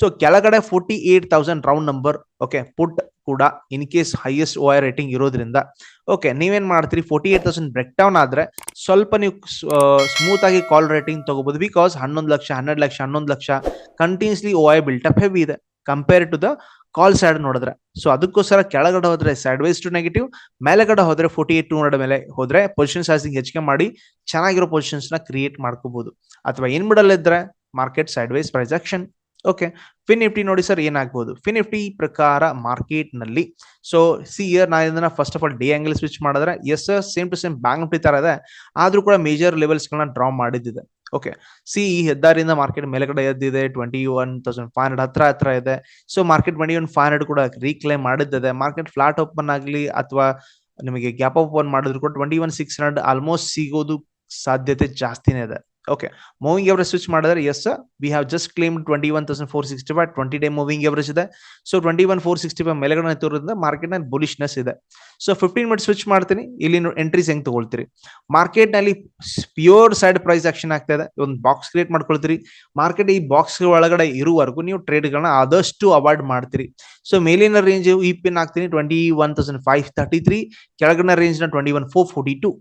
so ಕೆಳಗಡೆ forty eight thousand round number okay put ಕೂಡ in case highest O rating ಇರೋದ್ರಿಂದ okay ನೀವೇನ್ ಮಾಡ್ತೀರಿ? Forty eight thousand break down ಆದ್ರೆ ಸ್ವಲ್ಪ ನೀವು smooth ಆಗಿ ಕಾಲ್ ರೇಟಿಂಗ್ ತಗೋಬಹುದು ಬಿಕಾಸ್ ಹನ್ನೊಂದು ಲಕ್ಷ, ಹನ್ನೆರಡು ಲಕ್ಷ, ಹನ್ನೊಂದು lakh continuously O I buildup heavy ಇದೆ. Compare to the call side ನೋಡಿದ್ರೆ. ಸೊ ಅದಕ್ಕೋಸ್ಕರ ಕೆಳಗಡೆ ಹೋದ್ರೆ ಸೈಡ್ ವೈಸ್ ಟು ನೆಗೆಟಿವ್ ಮೇಲೆಗಡೆ ಹೋದ್ರೆ ಫೋರ್ಟಿ ಏಟ್ ಟೂ ಹಂಡ್ರೆಡ್ ಮೇಲೆ ಹೋದ್ರೆ ಪೊಸಿಷನ್ ಸೈಸಿಂಗ್ ಹೆಚ್ಚಿಗೆ ಮಾಡಿ ಚೆನ್ನಾಗಿರೋ ಪೊಸಿಷನ್ಸ್ನ ಕ್ರಿಯೇಟ್ ಮಾಡ್ಕೋಬಹುದು ಅಥವಾ ಇನ್ ಮಿಡಲ್ ಇದ್ರೆ market side wise price okay Fin Nifty ನೋಡಿ ಸರ್ ಏನಾಗ್ಬೋದು? ಫಿನ್ ನಿಫ್ಟಿ ಪ್ರಕಾರ ಮಾರ್ಕೆಟ್ನಲ್ಲಿ. ಸೊ ಸಿ ಇಯರ್ ನಾನು ಇದನ್ನ first of all the angle switch ಮಾಡಿದ್ರೆ yes same to same Bank Nifty ತರ ಇದೆ. ಆದ್ರೂ ಕೂಡ ಮೇಜರ್ ಲೆವೆಲ್ಸ್ ಗಳನ್ನ ಡ್ರಾ ಮಾಡಿದ್ದಿದೆ. ಓಕೆ ಸಿ ಈ ಹೆದ್ದಾರಿಯಿಂದ ಮಾರ್ಕೆಟ್ ಮೇಲ್ಗಡೆ ಎದ್ದಿದೆ twenty one thousand five hundred ಹತ್ರ ಹತ್ರ ಇದೆ. So market twenty one five hundred ಕೂಡ ರೀಕ್ಲೇಮ್ ಮಾಡಿದ್ದಿದೆ. ಮಾರ್ಕೆಟ್ ಫ್ಲಾಟ್ ಓಪನ್ ಆಗಲಿ ಅಥವಾ ನಿಮಗೆ ಗ್ಯಾಪ್ ಓಪನ್ ಮಾಡಿದ್ರು ಕೂಡ twenty one six hundred almost ಸಿಗೋದು ಸಾಧ್ಯತೆ ಜಾಸ್ತಿನೇ ಇದೆ. ಓಕೆ ಮೂವಿಂಗ್ ಎವರೇಜ್ ಸ್ವಿಚ್ ಮಾಡಿದ್ರೆ claim twenty one thousand four sixty five twenty day moving average ಇದೆ. So twenty one four sixty five ಮೇಲೆಗಡೆ ತೋರಿದ್ರೆ ಮಾರ್ಕೆಟ್ನಲ್ಲಿ ಬುಲಿಶ್ನೆಸ್ ಇದೆ. ಸೊ ಫಿಫ್ಟೀನ್ ಮಿನಿಟ್ ಸ್ವಿಚ್ ಮಾಡ್ತೀನಿ. ಇಲ್ಲಿ ಎಂಟ್ರೀಸ್ ಹೆಂಗ್ ತಗೊಳ್ತೀರಿ? ಮಾರ್ಕೆಟ್ನಲ್ಲಿ ಪ್ಯೂರ್ ಸೈಡ್ ಪ್ರೈಸ್ ಆಕ್ಷನ್ ಆಗ್ತಾ ಇದೆ. ಒಂದು ಬಾಕ್ಸ್ ಕ್ರಿಯೇಟ್ ಮಾಡ್ಕೊಳ್ತೀರಿ. ಮಾರ್ಕೆಟ್ ಈ ಬಾಕ್ಸ್ ಒಳಗಡೆ ಇರುವವರೆಗೂ ನೀವು ಟ್ರೇಡ್ ಗಳನ್ನ ಆದಷ್ಟು ಅವಾಯ್ಡ್ ಮಾಡ್ತೀರಿ. ಸೊ ಮೇಲಿನ ರೇಂಜ್ ಈ ಪಿನ್ ಹಾಕ್ತೀನಿ. Twenty one thousand five thirty three ಕೆಳಗಿನ ರೇಂಜ್ನ twenty one four forty two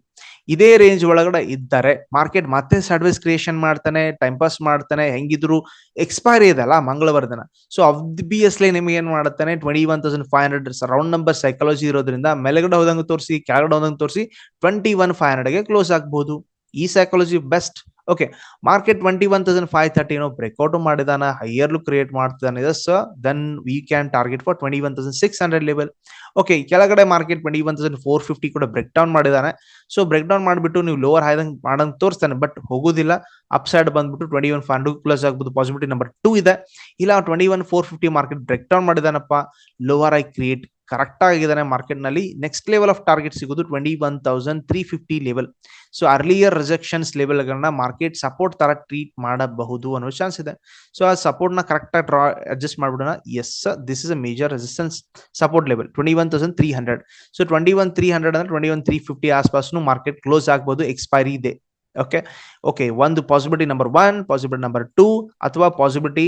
ಇದೇ ರೇಂಜ್ ಒಳಗಡೆ ಇದ್ದಾರೆ. ಮಾರ್ಕೆಟ್ ಮತ್ತೆ ಸರ್ವಿಸ್ ಕ್ರಿಯೇಷನ್ ಮಾಡ್ತಾನೆ ಟೈಮ್ ಪಾಸ್ ಮಾಡ್ತಾನೆ, ಹೆಂಗಿದ್ರು ಎಕ್ಸ್ಪೈರಿ ಇದೆ ಅಲ್ಲ ಮಂಗಳವಾರ ದಿನ. ಸೊ ಅಬ್ಬಿಯಸ್ಲಿ ನಿಮ್ಗೆ ಏನ್ ಮಾಡ್ತಾನೆ twenty one thousand five hundred round number psychology ಇರೋದ್ರಿಂದ ಮೇಲೆಗಡೆ ಹೋದಂಗೆ ತೋರಿಸಿ, ಕೆಳಗಡೆ ಹೋದಂಗೆ ತೋರಿಸಿ ಟ್ವೆಂಟಿ ಒನ್ ಫೈವ್ ಹಂಡ್ರೆಡ್ಗೆ ಕ್ಲೋಸ್ ಆಗ್ಬಹುದು ಈ psychology best okay market twenty one thousand five ತರ್ಟಿನೋ breakout ಮಾಡಿದಾನ ಹೈಯರ್ಲು ಕ್ರಿಯೇಟ್ ಮಾಡ್ತಿದ್ದಾನೆ so then we can target for twenty one thousand six hundred level okay ಕೆಳಗಡೆ market twenty one thousand four fifty ಕೂಡ break down ಮಾಡಿದಾನೆ. So break down ಮಾಡಿಬಿಟ್ಟು ನೀವು lower ಹೈದಂಗ್ ಮಾಡಂಗೆ ತೋರಿಸ್ತಾನೆ but ಹೋಗೋದಿಲ್ಲ. ಅಪ್ ಸೈಡ್ ಬಂದ್ಬಿಟ್ಟು twenty one five hundred plus ಆಗ್ಬೋದು ಪಾಸಿಬಿಲಿಟಿ ನಂಬರ್ ಟೂ ಇದೆ. ಇಲ್ಲ twenty one four fifty market break down ಮಾಡಿದಾನಪ್ಪ. Lower high create correct ಆಗಿದ್ದಾನೆ ಮಾರ್ಕೆಟ್ನಲ್ಲಿ. ನೆಕ್ಸ್ಟ್ ಲೆವೆಲ್ ಆಫ್ ಟಾರ್ಗೆಟ್ ಸಿಗೋದು twenty one thousand three fifty level so earlier rejections ಲೆವೆಲ್ಗಳನ್ನ market support ತರ treat ಮಾಡಬಹುದು ಅನ್ನೋ chance ಇದೆ. So ಆ ಸಪೋರ್ಟ್ನ ಕರೆಕ್ಟ್ ಆಗಿ draw adjust ಮಾಡ್ಬಿಡೋಣ. As this is a major resistance support level twenty one thousand three hundred so twenty one three hundred ಅಂದ್ರೆ twenty one three fifty ಆಸ್ಪಾಸ್ನು market close ಆಗ್ಬೋದು ಎಕ್ಸ್ಪೈರಿ ಇದೆ. ಓಕೆ ಓಕೆ ಒಂದು possibility number one possibility number two ಅಥವಾ possibility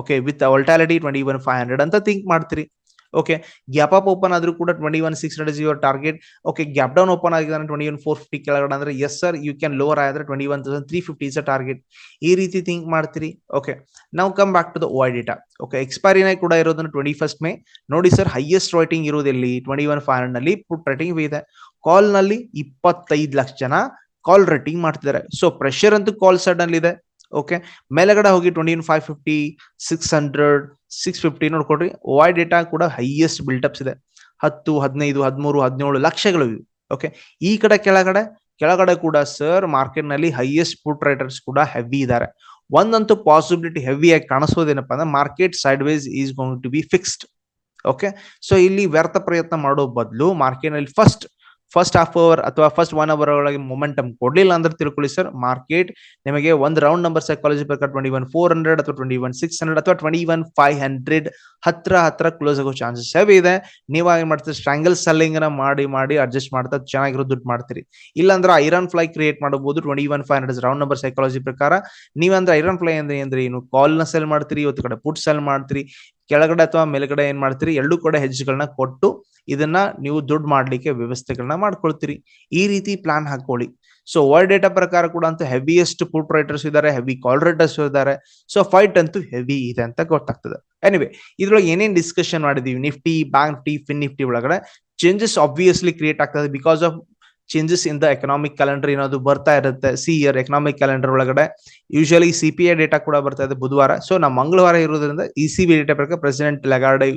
okay with volatility twenty one five hundred ಅಂತ think ಮಾಡ್ತೀರಿ. Okay gap up open ಆದ್ರೂ ಕೂಡ twenty one six hundred your target okay gap down open ಆಗಿದ್ದಾನೆ twenty one four fifty ಕೆಳಗಡೆ ಅಂದ್ರೆ yes sir you can lower ಆದ್ರೆ twenty one thousand three fifty is a target ಈ ರೀತಿ think ಮಾಡ್ತೀರಿ. Okay ನಾವು come back to the O data okay ಎಕ್ಸ್ಪೈರಿನೇ ಕೂಡ ಇರೋದನ್ನು ಟ್ವೆಂಟಿ ಫಸ್ಟ್ ಮೇ ನೋಡಿ ಸರ್ ಹೈಯೆಸ್ಟ್ ರೈಟಿಂಗ್ ಇರೋದೆಲ್ಲಿ? ಟ್ವೆಂಟಿ ಒನ್ ಫೈವ್ ಹಂಡ್ರೆಡ್ನಲ್ಲಿ ಪುಟ್ ರೈಟಿಂಗ್ ಇದೆ. ಕಾಲ್ನಲ್ಲಿ ಇಪ್ಪತ್ತೈದು ಲಕ್ಷ ಜನ ಕಾಲ್ ರೈಟಿಂಗ್ ಮಾಡ್ತಿದ್ದಾರೆ. ಸೊ ಪ್ರೆಷರ್ ಅಂತೂ ಕಾಲ್ ಸಡನ್ ಇದೆ ಓಕೆ ಮೇಲೆಗಡೆ ಹೋಗಿ twenty five fifty six hundred six fifty ನೋಡ್ಕೊಡ್ರಿ ವೈ ಡೇಟಾ ಕೂಡ ಹೈಯೆಸ್ಟ್ ಬಿಲ್ಟಪ್ಸ್ ಇದೆ. ಹತ್ತು, ಹದಿನೈದು, ಹದಿಮೂರು, ಹದಿನೇಳು ಲಕ್ಷಗಳು ಇವು. ಓಕೆ ಈ ಕಡೆ ಕೆಳಗಡೆ ಕೆಳಗಡೆ ಕೂಡ ಸರ್ ಮಾರ್ಕೆಟ್ನಲ್ಲಿ ಹೈಯೆಸ್ಟ್ ಪುಟ್ ರೈಟರ್ಸ್ ಕೂಡ ಹೆವಿ ಇದ್ದಾರೆ ಒಂದಂತೂ ಪಾಸಿಬಿಲಿಟಿ ಹೆವಿ ಆಗಿ ಕಾಣಿಸೋದೇನಪ್ಪ ಅಂದ್ರೆ market side wise is going to be fixed okay so ಇಲ್ಲಿ ವ್ಯರ್ಥ ಪ್ರಯತ್ನ ಮಾಡೋ ಬದಲು ಮಾರ್ಕೆಟ್ನಲ್ಲಿ ಫಸ್ಟ್ ಫಸ್ಟ್ ಹಾಫ್ ಅವರ್ ಅಥವಾ ಫಸ್ಟ್ ಒನ್ ಅವರ್ ಒಳಗೆ ಮೊಮೆಂಟಮ್ ಕೊಡ್ಲಿಲ್ಲ ಅಂದ್ರೆ ತಿಳ್ಕೊಳ್ಳಿ ಸರ್ ಮಾರ್ಕೆಟ್ ನಿಮಗೆ ಒಂದು ರೌಂಡ್ ನಂಬರ್ ಸೈಕಾಲಜಿ ಪ್ರಕಾರ ಟ್ವೆಂಟಿ ಒನ್ ಫೋರ್ ಹಂಡ್ರೆಡ್ ಅಥವಾ ಟ್ವೆಂಟಿ ಒನ್ ಸಿಕ್ಸ್ ಹಂಡ್ರೆಡ್ ಅಥವಾ ಟ್ವೆಂಟಿ ಒನ್ ಫೈವ್ ಹಂಡ್ರೆಡ್ ಹತ್ರ ಹತ್ರ ಕ್ಲೋಸ್ ಆಗೋ ಚಾನ್ಸಸ್ ಹೆವಿ ಇದೆ. ನೀವು ಏನ್ ಮಾಡ್ತೀರಿ? ಸ್ಟ್ರಾಂಗಲ್ ಸೆಲ್ಲಿಂಗ್ನ ಮಾಡಿ ಮಾಡಿ ಅಡ್ಜಸ್ಟ್ ಮಾಡ್ತಾ ಚೆನ್ನಾಗಿರೋ ದುಡ್ಡು ಮಾಡ್ತೀರಿ. ಇಲ್ಲಾಂದ್ರೆ ಐರನ್ ಫ್ಲೈ ಕ್ರಿಯೇಟ್ ಮಾಡಬಹುದು twenty one five hundred round number psychology ಪ್ರಕಾರ. ನೀವಂದ್ರೆ ಐರನ್ ಫ್ಲೈ ಅಂದ್ರೆ ಅಂದ್ರೆ ಏನು ಕಾಲ್ನ ಸೆಲ್ ಮಾಡ್ತೀರಿ, ಇವತ್ತು ಕಡೆ ಪುಟ್ ಸೆಲ್ ಮಾಡ್ತೀರಿ. ಕೆಳಗಡೆ ಅಥವಾ ಮೇಲ್ಗಡೆ ಏನ್ ಮಾಡ್ತೀರಿ? ಎರಡು ಕಡೆ ಹೆಜ್ಜೆಗಳನ್ನ ಕೊಟ್ಟು ಇದನ್ನ ನೀವು ದುಡ್ಡು ಮಾಡ್ಲಿಕ್ಕೆ ವ್ಯವಸ್ಥೆಗಳನ್ನ ಮಾಡ್ಕೊಳ್ತೀರಿ. ಈ ರೀತಿ ಪ್ಲಾನ್ ಹಾಕೊಳ್ಳಿ ಸೊ ವರ್ಲ್ಡ್ ಡೇಟಾ ಪ್ರಕಾರ ಕೂಡ ಅಂತೂ ಹೆವಿಯೆಸ್ಟ್ ಪುಟ್ ರೈಟರ್ಸ್ ಇದ್ದಾರೆ ಹೆವಿ ಕಾಲ್ ರೈಟರ್ಸ್ ಇದ್ದಾರೆ ಸೊ ಫೈಟ್ ಅಂತೂ ಹೆವಿ ಇದೆ ಅಂತ ಗೊತ್ತಾಗ್ತದೆ. ಎನಿವೆ ಇದ್ರೊಳಗೆ ಏನೇನ್ ಡಿಸ್ಕಷನ್ ಮಾಡಿದೀವಿ? Nifty Bank Nifty Fin Nifty ಒಳಗಡೆ. ಚೇಂಜಸ್ ಆಬ್ವಿಯಸ್ಲಿ ಕ್ರಿಯೇಟ್ ಆಗ್ತದೆ because of changes in the economic calendar ಏನಾದ್ರು ಬರ್ತಾ ಇರುತ್ತೆ ಸಿ ಇಯರ್ ಎಕನಾಮಿಕ್ ಕ್ಯಾಲೆಂಡರ್ ಒಳಗಡೆ. Usually C P I data ಕೂಡ ಬರ್ತಾ ಇದೆ ಬುಧವಾರ. ಸೊ ನಾವು ಮಂಗಳವಾರ ಇರೋದ್ರಿಂದ ಇ ಸಿ ಬಿ ಡೇಟಾ ಪ್ರಕಾರ president Lagarde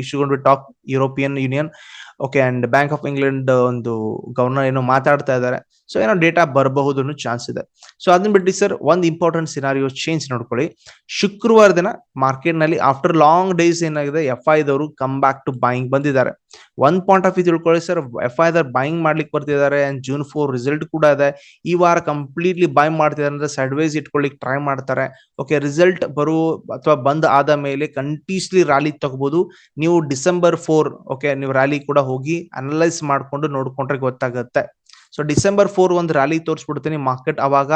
ಇಶ್ಯೂಗೊಂಡು talk European Union okay and Bank of England ಒಂದು ಗವರ್ನರ್ ಏನೋ ಮಾತಾಡ್ತಾ ಇದ್ದಾರೆ. ಸೊ ಏನೋ ಡೇಟಾ ಬರಬಹುದು ಅನ್ನೋ ಚಾನ್ಸ್ ಇದೆ. ಸೊ ಅದನ್ನ ಬಿಟ್ಟು ಸರ್ ಒಂದು ಇಂಪಾರ್ಟೆಂಟ್ ಸಿನಾರಿಯೋ ಚೇಂಜ್ ನೋಡ್ಕೊಳ್ಳಿ. ಶುಕ್ರವಾರ ದಿನ ಮಾರ್ಕೆಟ್ನಲ್ಲಿ ಆಫ್ಟರ್ ಲಾಂಗ್ ಡೇಸ್ ಏನಾಗಿದೆ ಎಫ್ ದವರು ಕಮ್ ಬ್ಯಾಕ್ ಟು ಬಾಯಿಂಗ್ ಬಂದಿದ್ದಾರೆ. ಒಂದ್ ಪಾಯಿಂಟ್ ಆಫ್ ವ್ಯೂ ತಿಳ್ಕೊಳ್ಳಿ ಸರ್ ಎಫ್ ಐ ದರ್ ಬಾಯಿಂಗ್ ಮಾಡ್ಲಿಕ್ಕೆ ಬರ್ತಿದ್ದಾರೆ ಅಂಡ್ ಜೂನ್ ಫೋರ್ ರಿಸಲ್ಟ್ ಕೂಡ ಇದೆ. ಈ ವಾರ ಕಂಪ್ಲೀಟ್ಲಿ ಬೈ ಮಾಡ್ತಿದ್ದಾರೆ ಅಂದ್ರೆ ಸೈಡ್ವೈಸ್ ಇಟ್ಕೊಳ್ಳಿಕ್ ಟ್ರೈ ಮಾಡ್ತಾರೆ. ಓಕೆ ರಿಸಲ್ಟ್ ಬರುವ ಅಥವಾ ಬಂದ್ ಆದ ಮೇಲೆ ಕಂಟಿನ್ಯೂಸ್ಲಿ ರ್ಯಾಲಿ ತಗೋಬಹುದು ನೀವು ಡಿಸೆಂಬರ್ ಫೋರ್ ಓಕೆ ನೀವು ರ್ಯಾಲಿ ಕೂಡ ಹೋಗಿ ಅನಲೈಸ್ ಮಾಡ್ಕೊಂಡು ನೋಡ್ಕೊಂಡ್ರೆ ಗೊತ್ತಾಗುತ್ತೆ. ಸೊ ಡಿಸೆಂಬರ್ ಫೋರ್ ಒಂದು ರ್ಯಾಲಿ ತೋರಿಸ್ಬಿಡ್ತೀನಿ ಮಾರ್ಕೆಟ್ ಅವಾಗ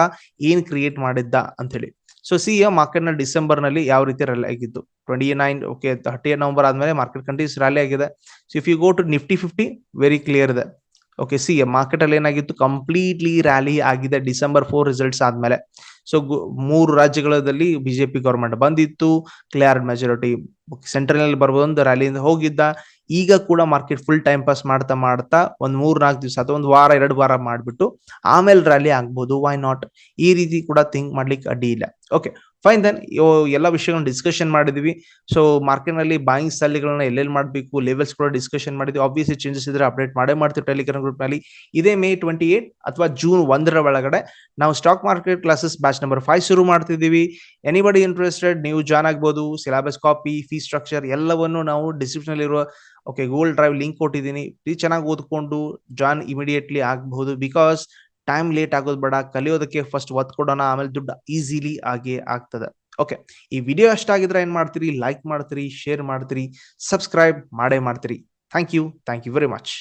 ಏನ್ ಕ್ರಿಯೇಟ್ ಮಾಡಿದ್ದ ಅಂತ ಹೇಳಿ ಸೊ ಸಿ ಮಾರ್ಕೆಟ್ನ ಡಿಸೆಂಬರ್ನಲ್ಲಿ ಯಾವ ರೀತಿ ರ್ಯಾಲಿ ಆಗಿತ್ತು twenty nine okay thirty November ಆದ್ಮೇಲೆ ಮಾರ್ಕೆಟ್ ಕಂಟಿನ್ಯೂಸ್ ರ್ಯಾಲಿ ಆಗಿದೆ. So if you go to Nifty fifty very clear ಇದೆ. ಓಕೆ ಸಿ ಮಾರ್ಕೆಟ್ ಅಲ್ಲಿ ಏನಾಗಿತ್ತು? ಕಂಪ್ಲೀಟ್ಲಿ ರ್ಯಾಲಿ ಆಗಿದೆ ಡಿಸೆಂಬರ್ ಫೋರ್ ರಿಸಲ್ಟ್ಸ್ ಆದ್ಮೇಲೆ. ಸೊ ಮೂರು ರಾಜ್ಯಗಳಲ್ಲಿ ಬಿಜೆಪಿ ಗವರ್ಮೆಂಟ್ ಬಂದಿತ್ತು. ಕ್ಲಿಯರ್ ಮೆಜಾರಿಟಿ ಸೆಂಟ್ರಲ್ನಲ್ಲಿ ಬರ್ಬೋದು ರ್ಯಾಲಿಯಿಂದ ಹೋಗಿದ್ದ. ಈಗ ಕೂಡ ಮಾರ್ಕೆಟ್ ಫುಲ್ ಟೈಮ್ ಪಾಸ್ ಮಾಡ್ತಾ ಮಾಡ್ತಾ ಒಂದ್ ಮೂರ್ ನಾಲ್ಕು ದಿವಸ ಅಥವಾ ಒಂದ್ ವಾರ, ಎರಡು ವಾರ ಮಾಡ್ಬಿಟ್ಟು ಆಮೇಲೆ ರ್ಯಾಲಿ ಆಗ್ಬೋದು. ವೈ ನಾಟ್ ಈ ರೀತಿ ಕೂಡ ಥಿಂಕ್ ಮಾಡ್ಲಿಕ್ಕೆ ಅಡ್ಡಿ ಇಲ್ಲ. ಓಕೆ ಫೈನ್ ದೆನ್ ಎಲ್ಲ ವಿಷಯಗಳನ್ನ ಡಿಸ್ಕಷನ್ ಮಾಡಿದ್ವಿ. ಸೊ ಮಾರ್ಕೆಟ್ನಲ್ಲಿ ಬಾಯಿಂಗ್ ಸ್ಯಾಲಿಗಳನ್ನ ಎಲ್ಲೆಲ್ಲಿ ಮಾಡಬೇಕು ಲೆವೆಲ್ಸ್ ಕೂಡ ಡಿಸ್ಕಷನ್ ಮಾಡಿದ್ವಿ. ಆಬ್ವಿಯಸ್ಲಿ ಚೇಂಜಸ್ ಇದ್ರೆ ಅಪ್ಡೇಟ್ ಮಾಡೇ ಮಾಡ್ತೀವಿ ಟೆಲಿಗ್ರಾಮ್ ಗ್ರೂಪ್ನಲ್ಲಿ. ಇದೇ ಮೇ ಟ್ವೆಂಟಿ ಏಟ್ ಅಥವಾ ಜೂನ್ ಒಂದರ ಒಳಗಡೆ ನಾವು stock market classes batch number five ಶುರು ಮಾಡ್ತಿದ್ದೀವಿ. ಎನಿಬಡಿ ಇಂಟ್ರೆಸ್ಟೆಡ್ ನೀವು ಜಾಯ್ನ್ ಆಗ್ಬೋದು. ಸಿಲಾಬಸ್ ಕಾಪಿ ಫೀ ಸ್ಟ್ರಕ್ಚರ್ ಎಲ್ಲವನ್ನು ನಾವು ಡಿಸ್ಕ್ರಿಪ್ಷನ್ ಇರುವ ಓಕೆ ಗೂಗಲ್ ಡ್ರೈವ್ ಲಿಂಕ್ ಕೊಟ್ಟಿದ್ದೀನಿ. ಚೆನ್ನಾಗಿ ಓದ್ಕೊಂಡು ಜಾಯ್ನ್ ಇಮಿಡಿಯೇಟ್ಲಿ ಆಗಬಹುದು ಬಿಕಾಸ್ ಟೈಮ್ ಲೇಟ್ ಆಗೋದು ಬೇಡ, ಕಲಿಯೋದಕ್ಕೆ ಫಸ್ಟ್ ಒತ್ತು ಕೊಡೋಣ, ಆಮೇಲೆ ದುಡ್ಡು ಈಸಿಲಿ ಆಗೇ ಆಗ್ತದೆ. ಓಕೆ ಈ ವಿಡಿಯೋ ಇಷ್ಟ ಆಗಿದ್ರೆ ಏನ್ ಮಾಡ್ತೀರಿ? ಲೈಕ್ ಮಾಡ್ತೀರಿ ಶೇರ್ ಮಾಡ್ತೀರಿ ಸಬ್ಸ್ಕ್ರೈಬ್ ಮಾಡೇ ಮಾಡ್ತೀರಿ. Thank you thank you very much